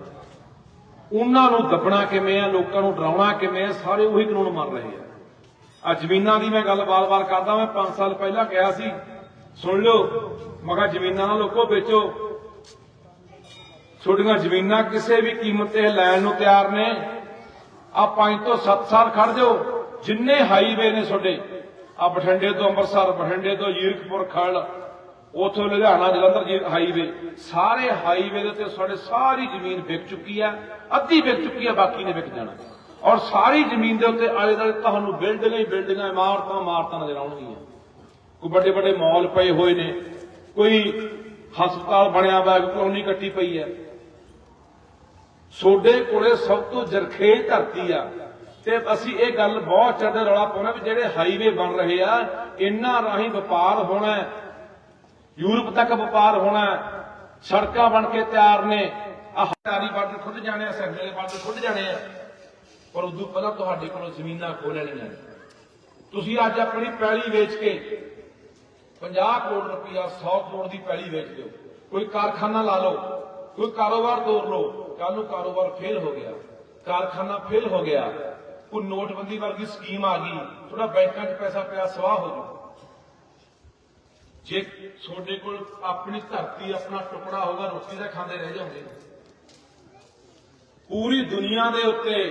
ਉਹਨਾਂ ਨੂੰ ਦੱਬਣਾ ਕਿਵੇਂ ਆ, ਲੋਕਾਂ ਨੂੰ ਡਰਾਉਣਾ ਕਿਵੇਂ ਆ, ਸਾਰੇ ਉਹੀ ਕਾਨੂੰਨ ਮੰਨ ਰਹੇ ਆ। ਆ ਜ਼ਮੀਨਾਂ ਦੀ ਮੈਂ ਗੱਲ ਵਾਰ-ਵਾਰ ਕਰਦਾ ਮੈਂ 5 ਸਾਲ ਪਹਿਲਾਂ ਕਿਹਾ ਸੀ, ਸੁਣ ਲਿਓ ਮੈਂ ਜ਼ਮੀਨਾਂ ਨਾ ਲੋਕੋ ਵੇਚੋ। ਤੁਹਾਡੀਆਂ ਜ਼ਮੀਨਾਂ ਕਿਸੇ ਵੀ ਕੀਮਤ ਤੇ ਲੈਣ ਨੂੰ ਤਿਆਰ ਨੇ। ਆ 5 ਤੋਂ 7 ਸਾਲ ਖੜ ਜਾਓ। ਜਿੰਨੇ ਹਾਈਵੇ ਨੇ ਤੁਹਾਡੇ ਆ ਬਠਿੰਡੇ ਤੋਂ ਅੰਮ੍ਰਿਤਸਰ, ਬਠਿੰਡੇ ਤੋਂ ਜੀਰਕਪੁਰ ਖਲ ਉਥੋਂ ਲੁਧਿਆਣਾ, ਜਲੰਧਰ ਜੀ ਹਾਈਵੇ ਸਾਰੇ ਹਾਈਵੇ ਦੇ ਉੱਤੇ ਤੁਹਾਡੇ ਸਾਰੀ ਜ਼ਮੀਨ ਵਿਕ ਚੁੱਕੀ ਆ ਅੱਧੀ ਵਿਕ ਚੁੱਕੀ ਆ ਬਾਕੀ ਨੇ ਵਿਕ ਜਾਣਾ। ਔਰ ਸਾਰੀ ਜ਼ਮੀਨ ਦੇ ਉੱਤੇ ਆਲੇ ਦੁਆਲੇ ਤੁਹਾਨੂੰ ਬਿਲਡਿੰਗਾਂ ਹੀ ਬਿਲਡਿੰਗਾਂ ਇਮਾਰਤਾਂ ਇਮਾਰਤਾਂ ਨਜ਼ਰ ਆਉਣਗੀਆਂ। ਕੋਈ ਵੱਡੇ ਵੱਡੇ ਮਾਲ ਪਏ ਹੋਏ ਨੇ, ਕੋਈ ਹਸਪਤਾਲ ਬਣਿਆ ਹੋਇਆ ਕਲੋਨੀ ਕੱਟੀ ਪਈ ਹੈ। ਸੋਡੇ ਕੋਲੇ ਸਭ ਤੋਂ ਜਰਖੇਜ਼ ਧਰਤੀ ਆ। ਤੇ ਅਸੀਂ ਇਹ ਗੱਲ ਬਹੁਤ ਚੜ੍ਹਦੇ ਰੌਲਾ ਪਾਉਣਾ ਵੀ ਜਿਹੜੇ ਹਾਈਵੇ ਬਣ ਰਹੇ ਆ, ਇਹਨਾਂ ਰਾਹੀਂ ਵਪਾਰ ਹੋਣਾ ਯੂਰਪ ਤੱਕ ਵਪਾਰ ਹੋਣਾ ਸੜਕਾਂ ਬਣ ਕੇ ਤਿਆਰ ਨੇ। ਆਹ ਬਾਰਡਰ ਖੁੱਲ ਜਾਣੇ ਆ ਸੈਂਟਰਲ ਬਾਰਡਰ ਖੁੱਲ ਜਾਣੇ ਆ। ਪਰ ਉਦੋਂ ਪਹਿਲਾਂ ਤੁਹਾਡੇ ਕੋਲੋਂ ਜ਼ਮੀਨਾਂ ਖੋਹ ਲੈਣੀਆਂ ਤੁਸੀਂ ਅੱਜ ਆਪਣੀ ਪੈਲੀ ਵੇਚ ਕੇ 50 ਕਰੋੜ ਰੁਪਇਆ 100 ਕਰੋੜ ਦੀ ਪੈਲੀ ਵੇਚ ਦਿਓ। ਕੋਈ ਕਾਰਖਾਨਾ ਲਾ ਲਓ। ਕੋਈ ਕਾਰੋਬਾਰ ਤੋੜ ਲਓ ਕੱਲ ਨੂੰ ਕਾਰੋਬਾਰ ਫੇਲ ਹੋ ਗਿਆ, ਕਾਰਖਾਨਾ ਫੇਲ ਹੋ ਗਿਆ, ਕੋਈ ਨੋਟਬੰਦੀ ਵਰਗੀ ਸਕੀਮ ਆ ਗਈ ਥੋੜਾ ਬੈਂਕਾਂ 'ਚ ਪੈਸਾ ਪਿਆ, ਸਵਾਹ ਹੋ ਜੂ ਜੇ ਤੁਹਾਡੇ ਕੋਲ ਆਪਣੀ ਧਰਤੀ, ਆਪਣਾ ਟੁਕੜਾ ਹੋਗਾ ਰੋਟੀ ਦਾ ਖਾਂਦੇ ਰਹਿ ਜਾਓਗੇ। ਪੂਰੀ ਦੁਨੀਆ ਦੇ ਉੱਤੇ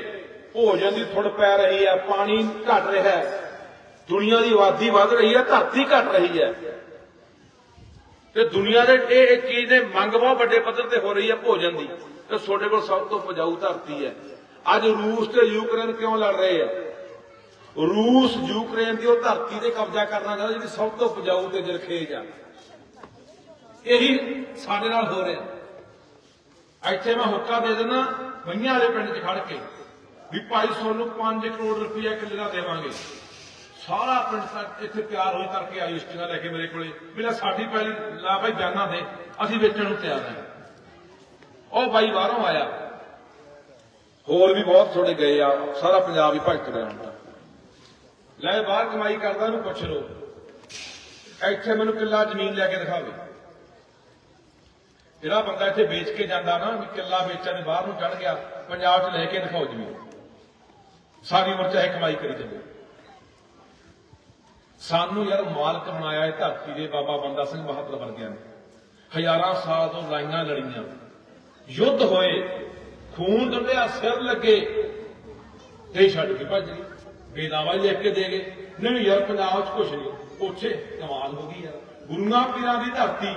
ਭੋਜਨ ਦੀ ਥੁੜ ਪੈ ਰਹੀ ਹੈ, ਪਾਣੀ ਘਟ ਰਿਹਾ ਹੈ। ਦੁਨੀਆ ਦੀ ਆਬਾਦੀ ਵੱਧ ਰਹੀ ਹੈ, ਧਰਤੀ ਘਟ ਰਹੀ ਹੈ। ਤੇ ਦੁਨੀਆ ਦੇ ਇਹ ਇੱਕ ਚੀਜ਼ ਦੇ ਮੰਗ ਬਹੁਤ ਵੱਡੇ ਪੱਧਰ ਤੇ ਹੋ ਰਹੀ ਹੈ ਭੋਜਨ ਦੀ। ਤੇ ਤੁਹਾਡੇ ਕੋਲ ਸਭ ਤੋਂ ਉਪਜਾਊ ਧਰਤੀ ਹੈ। ਅੱਜ ਰੂਸ ਤੇ ਯੂਕਰੇਨ ਕਿਉਂ ਲੜ ਰਹੇ ਆ? ਰੂਸ, ਯੂਕਰੇਨ ਦੀ ਉਹ ਧਰਤੀ ਤੇ ਕਬਜ਼ਾ ਕਰਨਾ ਚਾਹੁੰਦਾ ਜਿਹੜੀ ਸਭ ਤੋਂ ਉਪਜਾਊ ਤੇ ਜਰਖੇਜ ਆ। ਇਹੀ ਸਾਡੇ ਨਾਲ ਹੋ ਰਿਹਾ। ਇੱਥੇ ਮੈਂ ਹੁੱਕਾ ਦੇ ਦਿੰਦਾ ਮੰਨਿਆਂ ਵਾਲੇ ਪਿੰਡ 'ਚ ਖੜ ਕੇ, ਵੀ ਭਾਈ ਤੁਹਾਨੂੰ 5 ਕਰੋੜ ਰੁਪਇਆ ਕਿੱਲੇ ਦਾ ਦੇਵਾਂਗੇ। ਸਾਰਾ ਪਿੰਡ ਤੱਕ ਇੱਥੇ ਤਿਆਰ ਹੋਈ ਕਰਕੇ ਆਈ ਇਸ਼ਤਿਹਾਰ ਲੈ ਕੇ ਮੇਰੇ ਕੋਲੇ। ਮੇਰਾ ਸਾਡੀ ਪਹਿਲੀ ਲਾ ਭਾਈ ਜਾਨਾਂ ਦੇ, ਅਸੀਂ ਵੇਚਣ ਨੂੰ ਤਿਆਰ ਹਾਂ। ਉਹ ਬਾਈ ਬਾਹਰੋਂ ਆਇਆ। ਹੋਰ ਵੀ ਬਹੁਤ ਥੋੜੇ ਗਏ ਆ, ਸਾਰਾ ਪੰਜਾਬ ਹੀ ਭੱਜ ਰਿਹਾ ਹੁਣ ਲੈ ਬਾਹਰ ਕਮਾਈ ਕਰਦਾ, ਉਹਨੂੰ ਪੁੱਛ ਲਓ। ਇੱਥੇ ਮੈਨੂੰ ਕਿੱਲਾ ਜ਼ਮੀਨ ਲੈ ਕੇ ਦਿਖਾਵੇ। ਜਿਹੜਾ ਬੰਦਾ ਇੱਥੇ ਵੇਚ ਕੇ ਜਾਂਦਾ ਨਾ, ਵੀ ਕਿੱਲਾ ਵੇਚਣ ਦੇ ਬਾਹਰ ਨੂੰ ਚੜ ਗਿਆ, ਪੰਜਾਬ 'ਚ ਲੈ ਕੇ ਦਿਖਾਓ ਜ਼ਮੀਨ। ਸਾਰੀ ਉਮਰ ਚਾਹੇ ਕਮਾਈ ਕਰੀ ਚੱਲੇ ਸਾਨੂੰ ਯਾਰ ਮਾਲਕ ਬਣਾਇਆ ਇਹ ਧਰਤੀ ਦੇ ਬਾਬਾ ਬੰਦਾ ਸਿੰਘ ਬਹਾਦਰ ਵਰਗਿਆਂ ਨੇ। ਹਜ਼ਾਰਾਂ ਸਾਲ ਤੋਂ ਲੜਾਈਆਂ ਲੜੀਆਂ। ਯੁੱਧ ਹੋਏ, ਖੂਨ ਡੰਡਿਆ ਸਿਰ ਲੱਗੇ। ਤੇ ਛੱਡ ਕੇ ਭੱਜ ਗਏ। ਬੇਦਾਵਾ ਲਿਖ ਕੇ ਦੇ ਗਏ। ਨਹੀਂ ਯਾਰ, ਪੰਜਾਬ 'ਚ ਕੁਛ ਨਹੀਂ। ਉੱਥੇ ਕਮਾਲ ਹੋ ਗਈ ਯਾਰ। ਗੁਰੂਆਂ ਪੀਰਾਂ ਦੀ ਧਰਤੀ,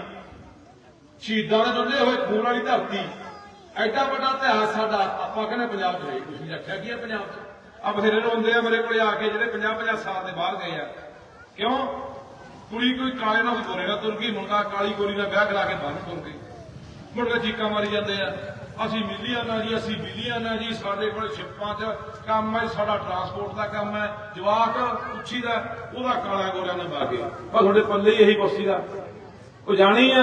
ਸ਼ਹੀਦਾਂ ਦੇ ਡੁੱਲੇ ਹੋਏ ਖੂਨ ਵਾਲੀ ਧਰਤੀ। ਐਡਾ ਵੱਡਾ ਇਤਿਹਾਸ ਸਾਡਾ, ਆਪਾਂ ਕਹਿੰਦੇ ਪੰਜਾਬ 'ਚ ਨਹੀਂ, ਕੁਛ ਨਹੀਂ। ਰੱਖਿਆ ਕੀ ਹੈ ਪੰਜਾਬ 'ਚ? ਆ ਬਥੇਰੇ ਰੋਂਦੇ ਆ ਮੇਰੇ ਕੋਲੇ ਆ ਕੇ, ਜਿਹੜੇ 50 50 ਸਾਲ ਦੇ ਬਾਹਰ ਗਏ ਆ। ਕਿਉਂ? ਕੁੜੀ ਕੋਈ ਕਾਲੇ ਨਾਲ ਗੋਰੇ ਨਾਲ ਤੁਰ ਗਈ, ਮੁੰਡਾ ਕਾਲੀ ਗੋਰੀ ਨਾਲ ਵਿਆਹ ਕਰਾ ਕੇ ਬੰਨ ਤੁਰ ਗਈ। ਮੁੜ ਕੇ ਚੀਕਾਂ ਮਾਰੀ ਜਾਂਦੇ ਆ। ਅਸੀਂ ਮਿਲੀਆਂ ਨਾ ਜੀ, ਅਸੀਂ ਬਿਲੀਆਂ ਨਾ ਜੀ, ਸਾਡੇ ਕੋਲ ਸ਼ਿਪਾਂ 'ਚ ਕੰਮ ਹੈ, ਸਾਡਾ ਟਰਾਂਸਪੋਰਟ ਦਾ ਕੰਮ ਹੈ, ਜਵਾਕ ਉੱਚੀ ਦਾ ਉਹਦਾ ਕਾਲਾ ਗੋਰਿਆਂ ਨੇ ਬਾਗੇ ਪਰ ਤੁਹਾਡੇ ਪੱਲੇ ਹੀ ਇਹੀ ਕੁਰਸੀ ਦਾ। ਉਹ ਜਾਣੀ ਆ?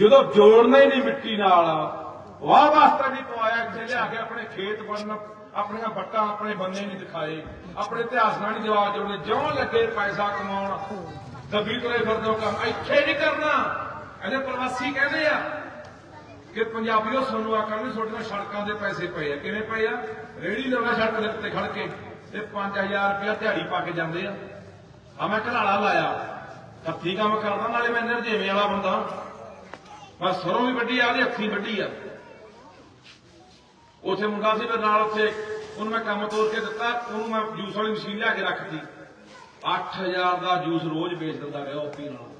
ਜਦੋਂ ਜੋੜਨਾ ਹੀ ਨਹੀਂ ਮਿੱਟੀ ਨਾਲ। ਵਾਹ ਵਾਸਤਾ ਨਹੀਂ ਪਵਾਇਆ ਕਿਸੇ ਲਿਆ ਕੇ ਆਪਣੇ ਖੇਤ ਬਣਨ। ਆਪਣੀਆਂ ਬੱਟਾਂ ਆਪਣੇ ਬੰਨੇ ਨਹੀਂ ਦਿਖਾਏ। ਆਪਣੇ ਇਤਿਹਾਸ ਨਾਲ ਨਹੀਂ ਜਵਾਬ ਜੋੜਨੇ ਜਿਉਂ ਲੱਗੇ ਪੈਸਾ ਕਮਾਉਣ, ਦਬੀ ਤੁਰੇ ਫਿਰਦੇ ਕੰਮ। ਇੱਥੇ ਨਹੀਂ ਕਰਨਾ। ਇਹਦੇ ਪ੍ਰਵਾਸੀ ਕਹਿੰਦੇ ਆ ਕਿ ਪੰਜਾਬੀਓ ਸਾਨੂੰ ਆ ਕਰਨੀ ਤੁਹਾਡੀਆਂ ਸੜਕਾਂ ਦੇ ਪੈਸੇ ਪਏ ਆ। ਕਿਵੇਂ ਪਏ ਆ? ਰੇੜੀ ਲਾਉਣਾ ਸੜਕ ਦੇ ਉੱਤੇ ਖੜ ਕੇ ਤੇ 5000 ਰੁਪਇਆ ਦਿਹਾੜੀ ਪਾ ਕੇ ਜਾਂਦੇ ਆ। ਆ ਮੈਂ ਘਲਾੜਾ ਲਾਇਆ। ਹੱਥੀ ਕੰਮ ਕਰਦਾ, ਨਾਲੇ ਮੈਂ ਨਰਜੇਵੇਂ ਵਾਲਾ ਬੰਦਾ। ਮੈਂ ਸਰੋਂ ਵੀ ਵੱਡੀ ਆ ਉਹਦੀ ਅੱਖੀ ਵੱਡੀ ਆ। ਉੱਥੇ ਮੁੰਡਾ ਸੀ ਮੇਰੇ ਨਾਲ ਉੱਥੇ ਉਹਨੂੰ ਮੈਂ ਕੰਮ ਤੋਰ ਕੇ ਦਿੱਤਾ, ਉਹਨੂੰ ਮੈਂ ਜੂਸ ਵਾਲੀ ਮਸ਼ੀਨ ਲਿਆ ਕੇ ਰੱਖਤੀ। 8000 ਦਾ ਜੂਸ ਰੋਜ਼ ਵੇਚ ਦਿੰਦਾ ਰਿਹਾ ਉਹ ਪੀਣ ਨਾਲ।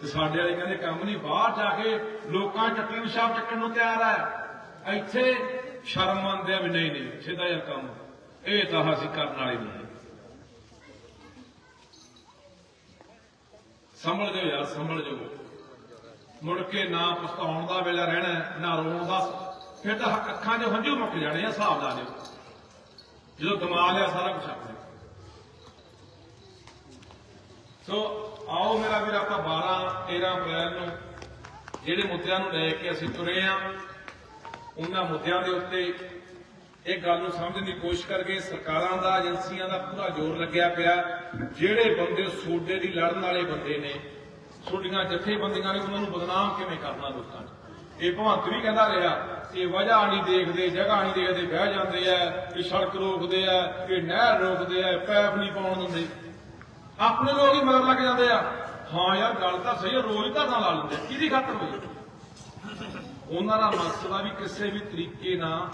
ਤੇ ਸਾਡੇ ਵਾਲੇ ਕਹਿੰਦੇ ਕੰਮ ਨਹੀਂ ਬਾਹਰ ਜਾ ਕੇ ਲੋਕਾਂ 'ਚ ਟੱਟੀ ਚੱਕਣ ਨੂੰ ਤਿਆਰ ਹੈ ਇੱਥੇ ਸ਼ਰਮ ਮੰਨਦੇ ਆ ਵੀ ਨਹੀਂ ਨਹੀਂ ਸਿੱਧਾ ਜਿਹਾ ਕੰਮ, ਇਹ ਤਾਂ ਅਸੀਂ ਕਰਨ ਵਾਲੇ ਨਹੀਂ ਸੰਭਲ ਜਾਓ ਯਾਰ, ਸੰਭਲ ਜਾਓ। ਮੁੜ ਕੇ ਨਾ ਪਛਤਾਉਣ ਦਾ ਵੇਲਾ ਰਹਿਣਾ, ਨਾ ਰੋਣ ਦਾ ਫਿਰ ਤਾਂ ਅੱਖਾਂ 'ਚ ਹੰਝੂ ਮੁੱਕ ਜਾਣੇ ਆ, ਹਿਸਾਬ ਲਾ ਲਿਓ। ਜਦੋਂ ਕਮਾ ਲਿਆ ਸਾਰਾ ਕੁਝ ਆਪਣੇ। ਸੋ, ਆਓ ਮੇਰਾ ਵੀਰ, ਆਪਾਂ 12 13 ਅਪ੍ਰੈਲ ਨੂੰ ਜਿਹੜੇ ਮੁੱਦਿਆਂ ਨੂੰ ਲੈ ਕੇ ਅਸੀਂ ਤੁਰੇ ਆ, ਉਹਨਾਂ ਮੁੱਦਿਆਂ ਦੇ ਉੱਤੇ ਇਹ ਗੱਲ ਨੂੰ ਸਮਝਣ ਦੀ ਕੋਸ਼ਿਸ਼ ਕਰਕੇ ਸਰਕਾਰਾਂ ਦਾ, ਏਜੰਸੀਆਂ ਦਾ ਪੂਰਾ ਜ਼ੋਰ ਲੱਗਿਆ ਪਿਆ। ਜਿਹੜੇ ਬੰਦੇ ਸੋਡੇ ਦੀ ਲੜਨ ਵਾਲੇ ਬੰਦੇ ਨੇ, ਸੋਡੀਆਂ ਜਥੇਬੰਦੀਆਂ ਨੇ, ਉਹਨਾਂ ਨੂੰ ਬਦਨਾਮ ਕਿਵੇਂ ਕਰਨਾ ਲੋਕਾਂ ਨੇ ਇਹ ਭਵੰਤ ਵੀ ਕਹਿੰਦਾ ਰਿਹਾ, ਇਹ ਵਜ੍ਹਾ ਨਹੀਂ ਦੇਖਦੇ, ਜਗ੍ਹਾ ਨਹੀਂ ਦੇਖਦੇ, ਬਹਿ ਜਾਂਦੇ ਆ, ਇਹ ਸੜਕ ਰੋਕਦੇ ਆ, ਇਹ ਨਹਿਰ ਰੋਕਦੇ ਆ, ਪੈਪ ਨਹੀਂ ਪਾਉਣ ਦਿੰਦੇ। ਆਪਣੇ ਲੋਕ ਹੀ ਮਗਰ ਲੱਗ ਜਾਂਦੇ ਆ। ਹਾਂ ਯਾਰ, ਗੱਲ ਤਾਂ ਸਹੀ ਹੈ ਰੋਜ਼ ਧਰਨਾ ਲਾ ਲੈਂਦੇ ਆ। ਕਿਹਦੀ ਖਾਤਰ ਹੋਈ? ਉਹਨਾਂ ਦਾ ਮਕਸਦ ਆ ਵੀ ਕਿਸੇ ਵੀ ਤਰੀਕੇ ਨਾਲ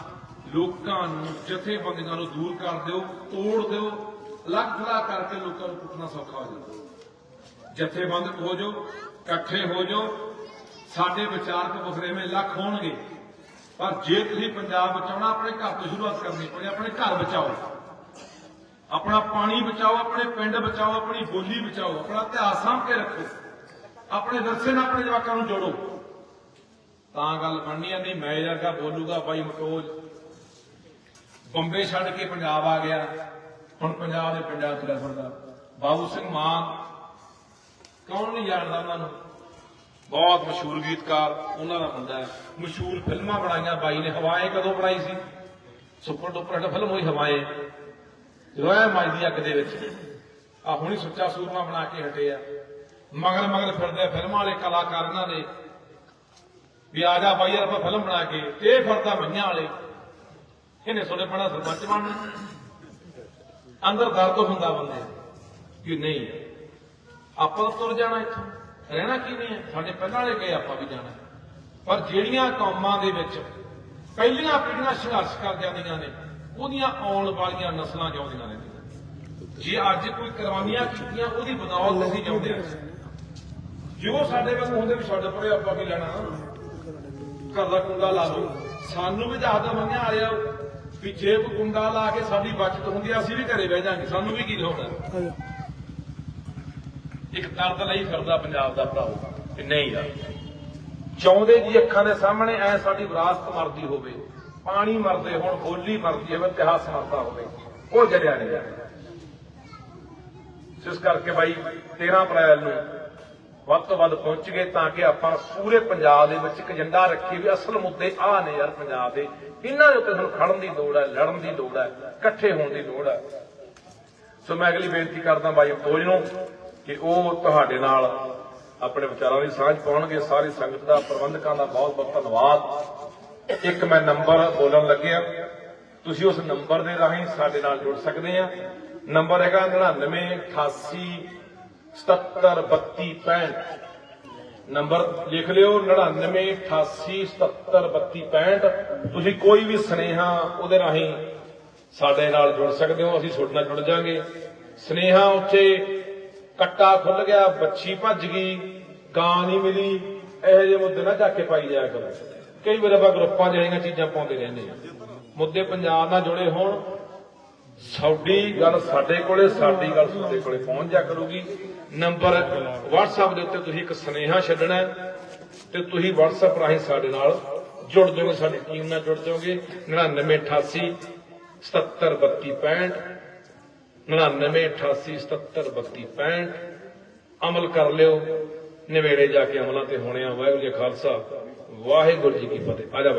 ਲੋਕਾਂ ਨੂੰ, ਜਥੇਬੰਦੀਆਂ ਨੂੰ ਦੂਰ ਕਰ ਦਿਓ, ਤੋੜ ਦਿਓ, ਅਲੱਗ ਅਲੱਗ ਕਰਕੇ ਲੋਕਾਂ ਨੂੰ ਕੁੱਟਣਾ ਸੌਖਾ ਹੋ ਜਾਂਦਾ। ਜਥੇਬੰਦ ਹੋ ਜਾਓ ਇਕੱਠੇ ਹੋ ਜਾਓ ਸਾਡੇ ਵਿਚਾਰਕ ਵਖਰੇਵੇਂ ਲੱਖ ਹੋਣਗੇ। ਪਰ ਜੇ ਤੁਸੀਂ ਪੰਜਾਬ ਬਚਾਉਣਾ, ਆਪਣੇ ਘਰ ਤੋਂ ਸ਼ੁਰੂਆਤ ਕਰਨੀ ਪਵੇ ਆਪਣੇ ਘਰ ਬਚਾਓ। ਆਪਣਾ ਪਾਣੀ ਬਚਾਓ, ਆਪਣੇ ਪਿੰਡ ਬਚਾਓ, ਆਪਣੀ ਬੋਲੀ ਬਚਾਓ, ਆਪਣਾ ਇਤਿਹਾਸ ਸਾਂਭ ਕੇ ਰੱਖੋ। ਆਪਣੇ ਵਿਰਸੇ ਨਾਲ ਆਪਣੇ ਜਵਾਕਾਂ ਨੂੰ ਜੋੜੋ। ਤਾਂ ਗੱਲ ਬਣਨੀ ਆ ਨਹੀਂ ਮੈਂ ਜਰਗਾ ਬੋਲੂਗਾ, ਬਾਈ ਮਟੋਜ ਬੰਬੇ ਛੱਡ ਕੇ ਪੰਜਾਬ ਆ ਗਿਆ। ਹੁਣ ਪੰਜਾਬ ਦੇ ਪਿੰਡਾਂ ਤੁਰਿਆ ਫਿਰਦਾ ਬਾਬੂ ਸਿੰਘ ਮਾਨ, ਕੌਣ ਨਹੀਂ ਜਾਣਦਾ ਉਹਨਾਂ ਨੂੰ? ਬਹੁਤ ਮਸ਼ਹੂਰ ਗੀਤਕਾਰ, ਉਹਨਾਂ ਦਾ ਬੰਦਾ ਹੈ। ਮਸ਼ਹੂਰ ਫਿਲਮਾਂ ਬਣਾਈਆਂ, ਬਾਈ ਨੇ ਹਵਾਏ ਕਦੋਂ ਬਣਾਈ ਸੀ? ਸੁਪਰ ਡੁਪਰ ਹਿੱਟ ਫਿਲਮ ਹੋਈ ਹਵਾਏ। ਰੋਇਆ ਮਾਈ ਦੀ ਅੱਗ ਦੇ ਵਿੱਚ। ਆ ਹੁਣੀ ਸੁੱਚਾ ਸੂਰਮਾ ਬਣਾ ਕੇ ਹਟੇ ਆ। ਮਗਰ ਮਗਰ ਫਿਰਦੇ ਫਿਲਮਾਂ ਵਾਲੇ ਕਲਾਕਾਰਾਂ ਨੇ ਵੀ ਆ ਜਾ ਬਾਈ ਯਾਰ, ਆਪਾਂ ਫਿਲਮ ਬਣਾ ਕੇ। ਇਹ ਫਿਰਦਾ ਮਈਆਂ ਵਾਲੇ। ਇਹਨੇ ਸੋਨੇ ਬਣਾ ਸਰਪੰਚ ਬਣਨਾ ਅੰਦਰ ਦਰਦ ਹੁੰਦਾ ਬੰਦੇ ਨੂੰ। ਕਿ ਨਹੀਂ? ਆਪਾਂ ਤੁਰ ਜਾਣਾ ਇੱਥੋਂ। ਰਹਿਣਾ ਕੀ ਨਹੀਂ ਹੈ? ਸਾਡੇ ਪਹਿਲਾਂ ਵਾਲੇ ਗਏ ਆਪਾਂ ਵੀ ਜਾਣਾ। ਪਰ ਜਿਹੜੀਆਂ ਕੌਮਾਂ ਦੇ ਵਿੱਚ ਪਹਿਲੀਆਂ ਪੀੜ੍ਹੀਆਂ ਸੰਘਰਸ਼ ਕਰ ਜਾਂਦੀਆਂ ਨੇ ਉਹਦੀਆਂ ਆਉਣ ਵਾਲੀਆਂ ਨਸਲਾਂ ਜਿਉਂਦੀਆਂ ਰਹਿੰਦੀਆਂ ਜੇ ਅੱਜ ਕੋਈ ਕੁਰਬਾਨੀਆਂ ਕੀਤੀਆਂ ਉਹਦੀ ਬਦੌਲਤ ਅਸੀਂ ਜਿਉਂਦੇ ਹਾਂ। ਜੋ ਸਾਡੇ ਵਾਂਗੂ ਹੁੰਦੇ ਵੀ ਸਾਡੇ ਪਰੇ ਆਪਾਂ ਕੀ ਲੈਣਾ। ਘਰ ਦਾ ਕੁੰਡਾ ਲਾ ਲਓ। ਸਾਨੂੰ ਵੀ ਦੱਸਦਾ ਮੰਨਿਆ ਆ ਰਿਹਾ ਵੀ ਜੇ ਕੋਈ ਕੁੰਡਾ ਲਾ ਕੇ ਸਾਡੀ ਬਚਤ ਹੁੰਦੀ ਆ ਅਸੀਂ ਵੀ ਘਰੇ ਬਹਿ ਜਾਾਂਗੇ। ਸਾਨੂੰ ਵੀ ਕੀ ਲੋੜ ਹੈ ਇੱਕ ਦਰਦ ਲਈ ਫਿਰਦਾ ਪੰਜਾਬ ਦਾ ਭਰਾਓ। ਕਿ ਨਹੀਂ ਯਾਰ। ਚਾਹੁੰਦੇ ਜੀ ਅੱਖਾਂ ਦੇ ਸਾਹਮਣੇ ਐ ਸਾਡੀ ਵਿਰਾਸਤ ਮਰਦੀ ਹੋਵੇ, ਪਾਣੀ ਮਰਦੇ ਹੁਣ, ਹੋਲੀ ਮਰਦੀ ਹੋਵੇ, ਇਤਿਹਾਸ ਮਰਦਾ ਹੋਵੇ, ਉਹ ਜੜਿਆ ਨਹੀਂ ਜਾਣਾ ਇਸ ਕਰਕੇ ਬਾਈ 13 ਅਪ੍ਰੈਲ ਨੂੰ ਵੱਧ ਤੋਂ ਵੱਧ ਪਹੁੰਚ ਗਏ ਤਾਂ ਕਿ ਆਪਾਂ ਪੂਰੇ ਪੰਜਾਬ ਦੇ ਵਿੱਚ ਇੱਕ ਏਜੰਡਾ ਰੱਖੀਏ ਵੀ ਅਸਲ ਮੁੱਦੇ ਆਹ ਨੇ ਯਾਰ ਪੰਜਾਬ ਦੇ। ਇਹਨਾਂ ਦੇ ਉੱਤੇ ਸਾਨੂੰ ਖੜਨ ਦੀ ਲੋੜ ਹੈ, ਲੜਨ ਦੀ ਲੋੜ ਹੈ, ਇਕੱਠੇ ਹੋਣ ਦੀ ਲੋੜ ਹੈ। ਸੋ ਮੈਂ ਅਗਲੀ ਬੇਨਤੀ ਕਰਦਾ ਬਾਈ ਫੌਜ ਨੂੰ ਕਿ ਉਹ ਤੁਹਾਡੇ ਨਾਲ ਆਪਣੇ ਵਿਚਾਰਾਂ ਦੀ ਸਾਂਝ ਪਾਉਣਗੇ, ਸਾਰੀ ਸੰਗਤ ਦਾ, ਪ੍ਰਬੰਧਕਾਂ ਦਾ ਬਹੁਤ ਬਹੁਤ ਧੰਨਵਾਦ। ਇੱਕ ਮੈਂ ਨੰਬਰ ਬੋਲਣ ਲੱਗਿਆ ਤੁਸੀਂ ਉਸ ਨੰਬਰ ਦੇ ਰਾਹੀਂ ਸਾਡੇ ਨਾਲ ਜੁੜ ਸਕਦੇ ਆ। ਨੰਬਰ ਹੈਗਾ 9988 773265 ਨੰਬਰ ਲਿਖ ਲਿਓ 9988773265 ਤੁਸੀਂ ਕੋਈ ਵੀ ਸੁਨੇਹਾ ਉਹਦੇ ਰਾਹੀਂ ਸਾਡੇ ਨਾਲ ਜੁੜ ਸਕਦੇ ਹੋ, ਅਸੀਂ ਤੁਹਾਡੇ ਨਾਲ ਜੁੜ ਜਾਾਂਗੇ। ਸਨੇਹਾ ਉੱਤੇ ਕੱਟਾ ਖੁੱਲ ਗਿਆ ਬੱਚੀ ਭੱਜ ਗਈ, ਗਾਂ ਨਹੀਂ ਮਿਲੀ, ਇਹੋ ਜਿਹੇ ਮੁੱਦੇ ਨਾ ਜਾ ਕੇ ਪਾਈ ਜਾਇਆ ਕਰੋ। ਕਈ ਵਾਰ ਆਪਾਂ ਗਰੁੱਪਾਂ 'ਚ ਚੀਜ਼ਾਂ ਪਾਉਂਦੇ ਰਹਿੰਦੇ ਆ ਮੁੱਦੇ ਪੰਜਾਬ ਨਾਲ ਜੁੜੇ ਹੋਣ, ਸਾਡੀ ਗੱਲ ਸਾਡੇ ਕੋਲੇ, ਸਾਡੀ ਗੱਲ ਤੁਹਾਡੇ ਕੋਲੇ ਪਹੁੰਚ ਜਾ ਕਰੂਗੀ। ਨੰਬਰ WhatsApp ਦੇ ਉੱਤੇ ਤੁਸੀਂ ਇੱਕ ਸੁਨੇਹਾ ਛੱਡਣਾ ਤੇ ਤੁਸੀਂ WhatsApp ਰਾਹੀਂ ਸਾਡੇ ਨਾਲ ਜੁੜ ਜਾਓਗੇ, ਸਾਡੀ ਟੀਮ ਨਾਲ ਜੁੜ ਜਾਓਗੇ। 9988 773265 9988773265 ਅਮਲ ਕਰ ਲਿਓ। ਨਵੇੜੇ ਜਾ ਕੇ ਅਮਲਾਂ ਤੇ ਹੋਣੇ ਆ ਵਾਹਿਗੁਰੂ ਜੀ ਖਾਲਸਾ। ਵਾਹਿਗੁਰੂ ਜੀ ਕੀ ਫਤਿਹ। ਆ ਜਾ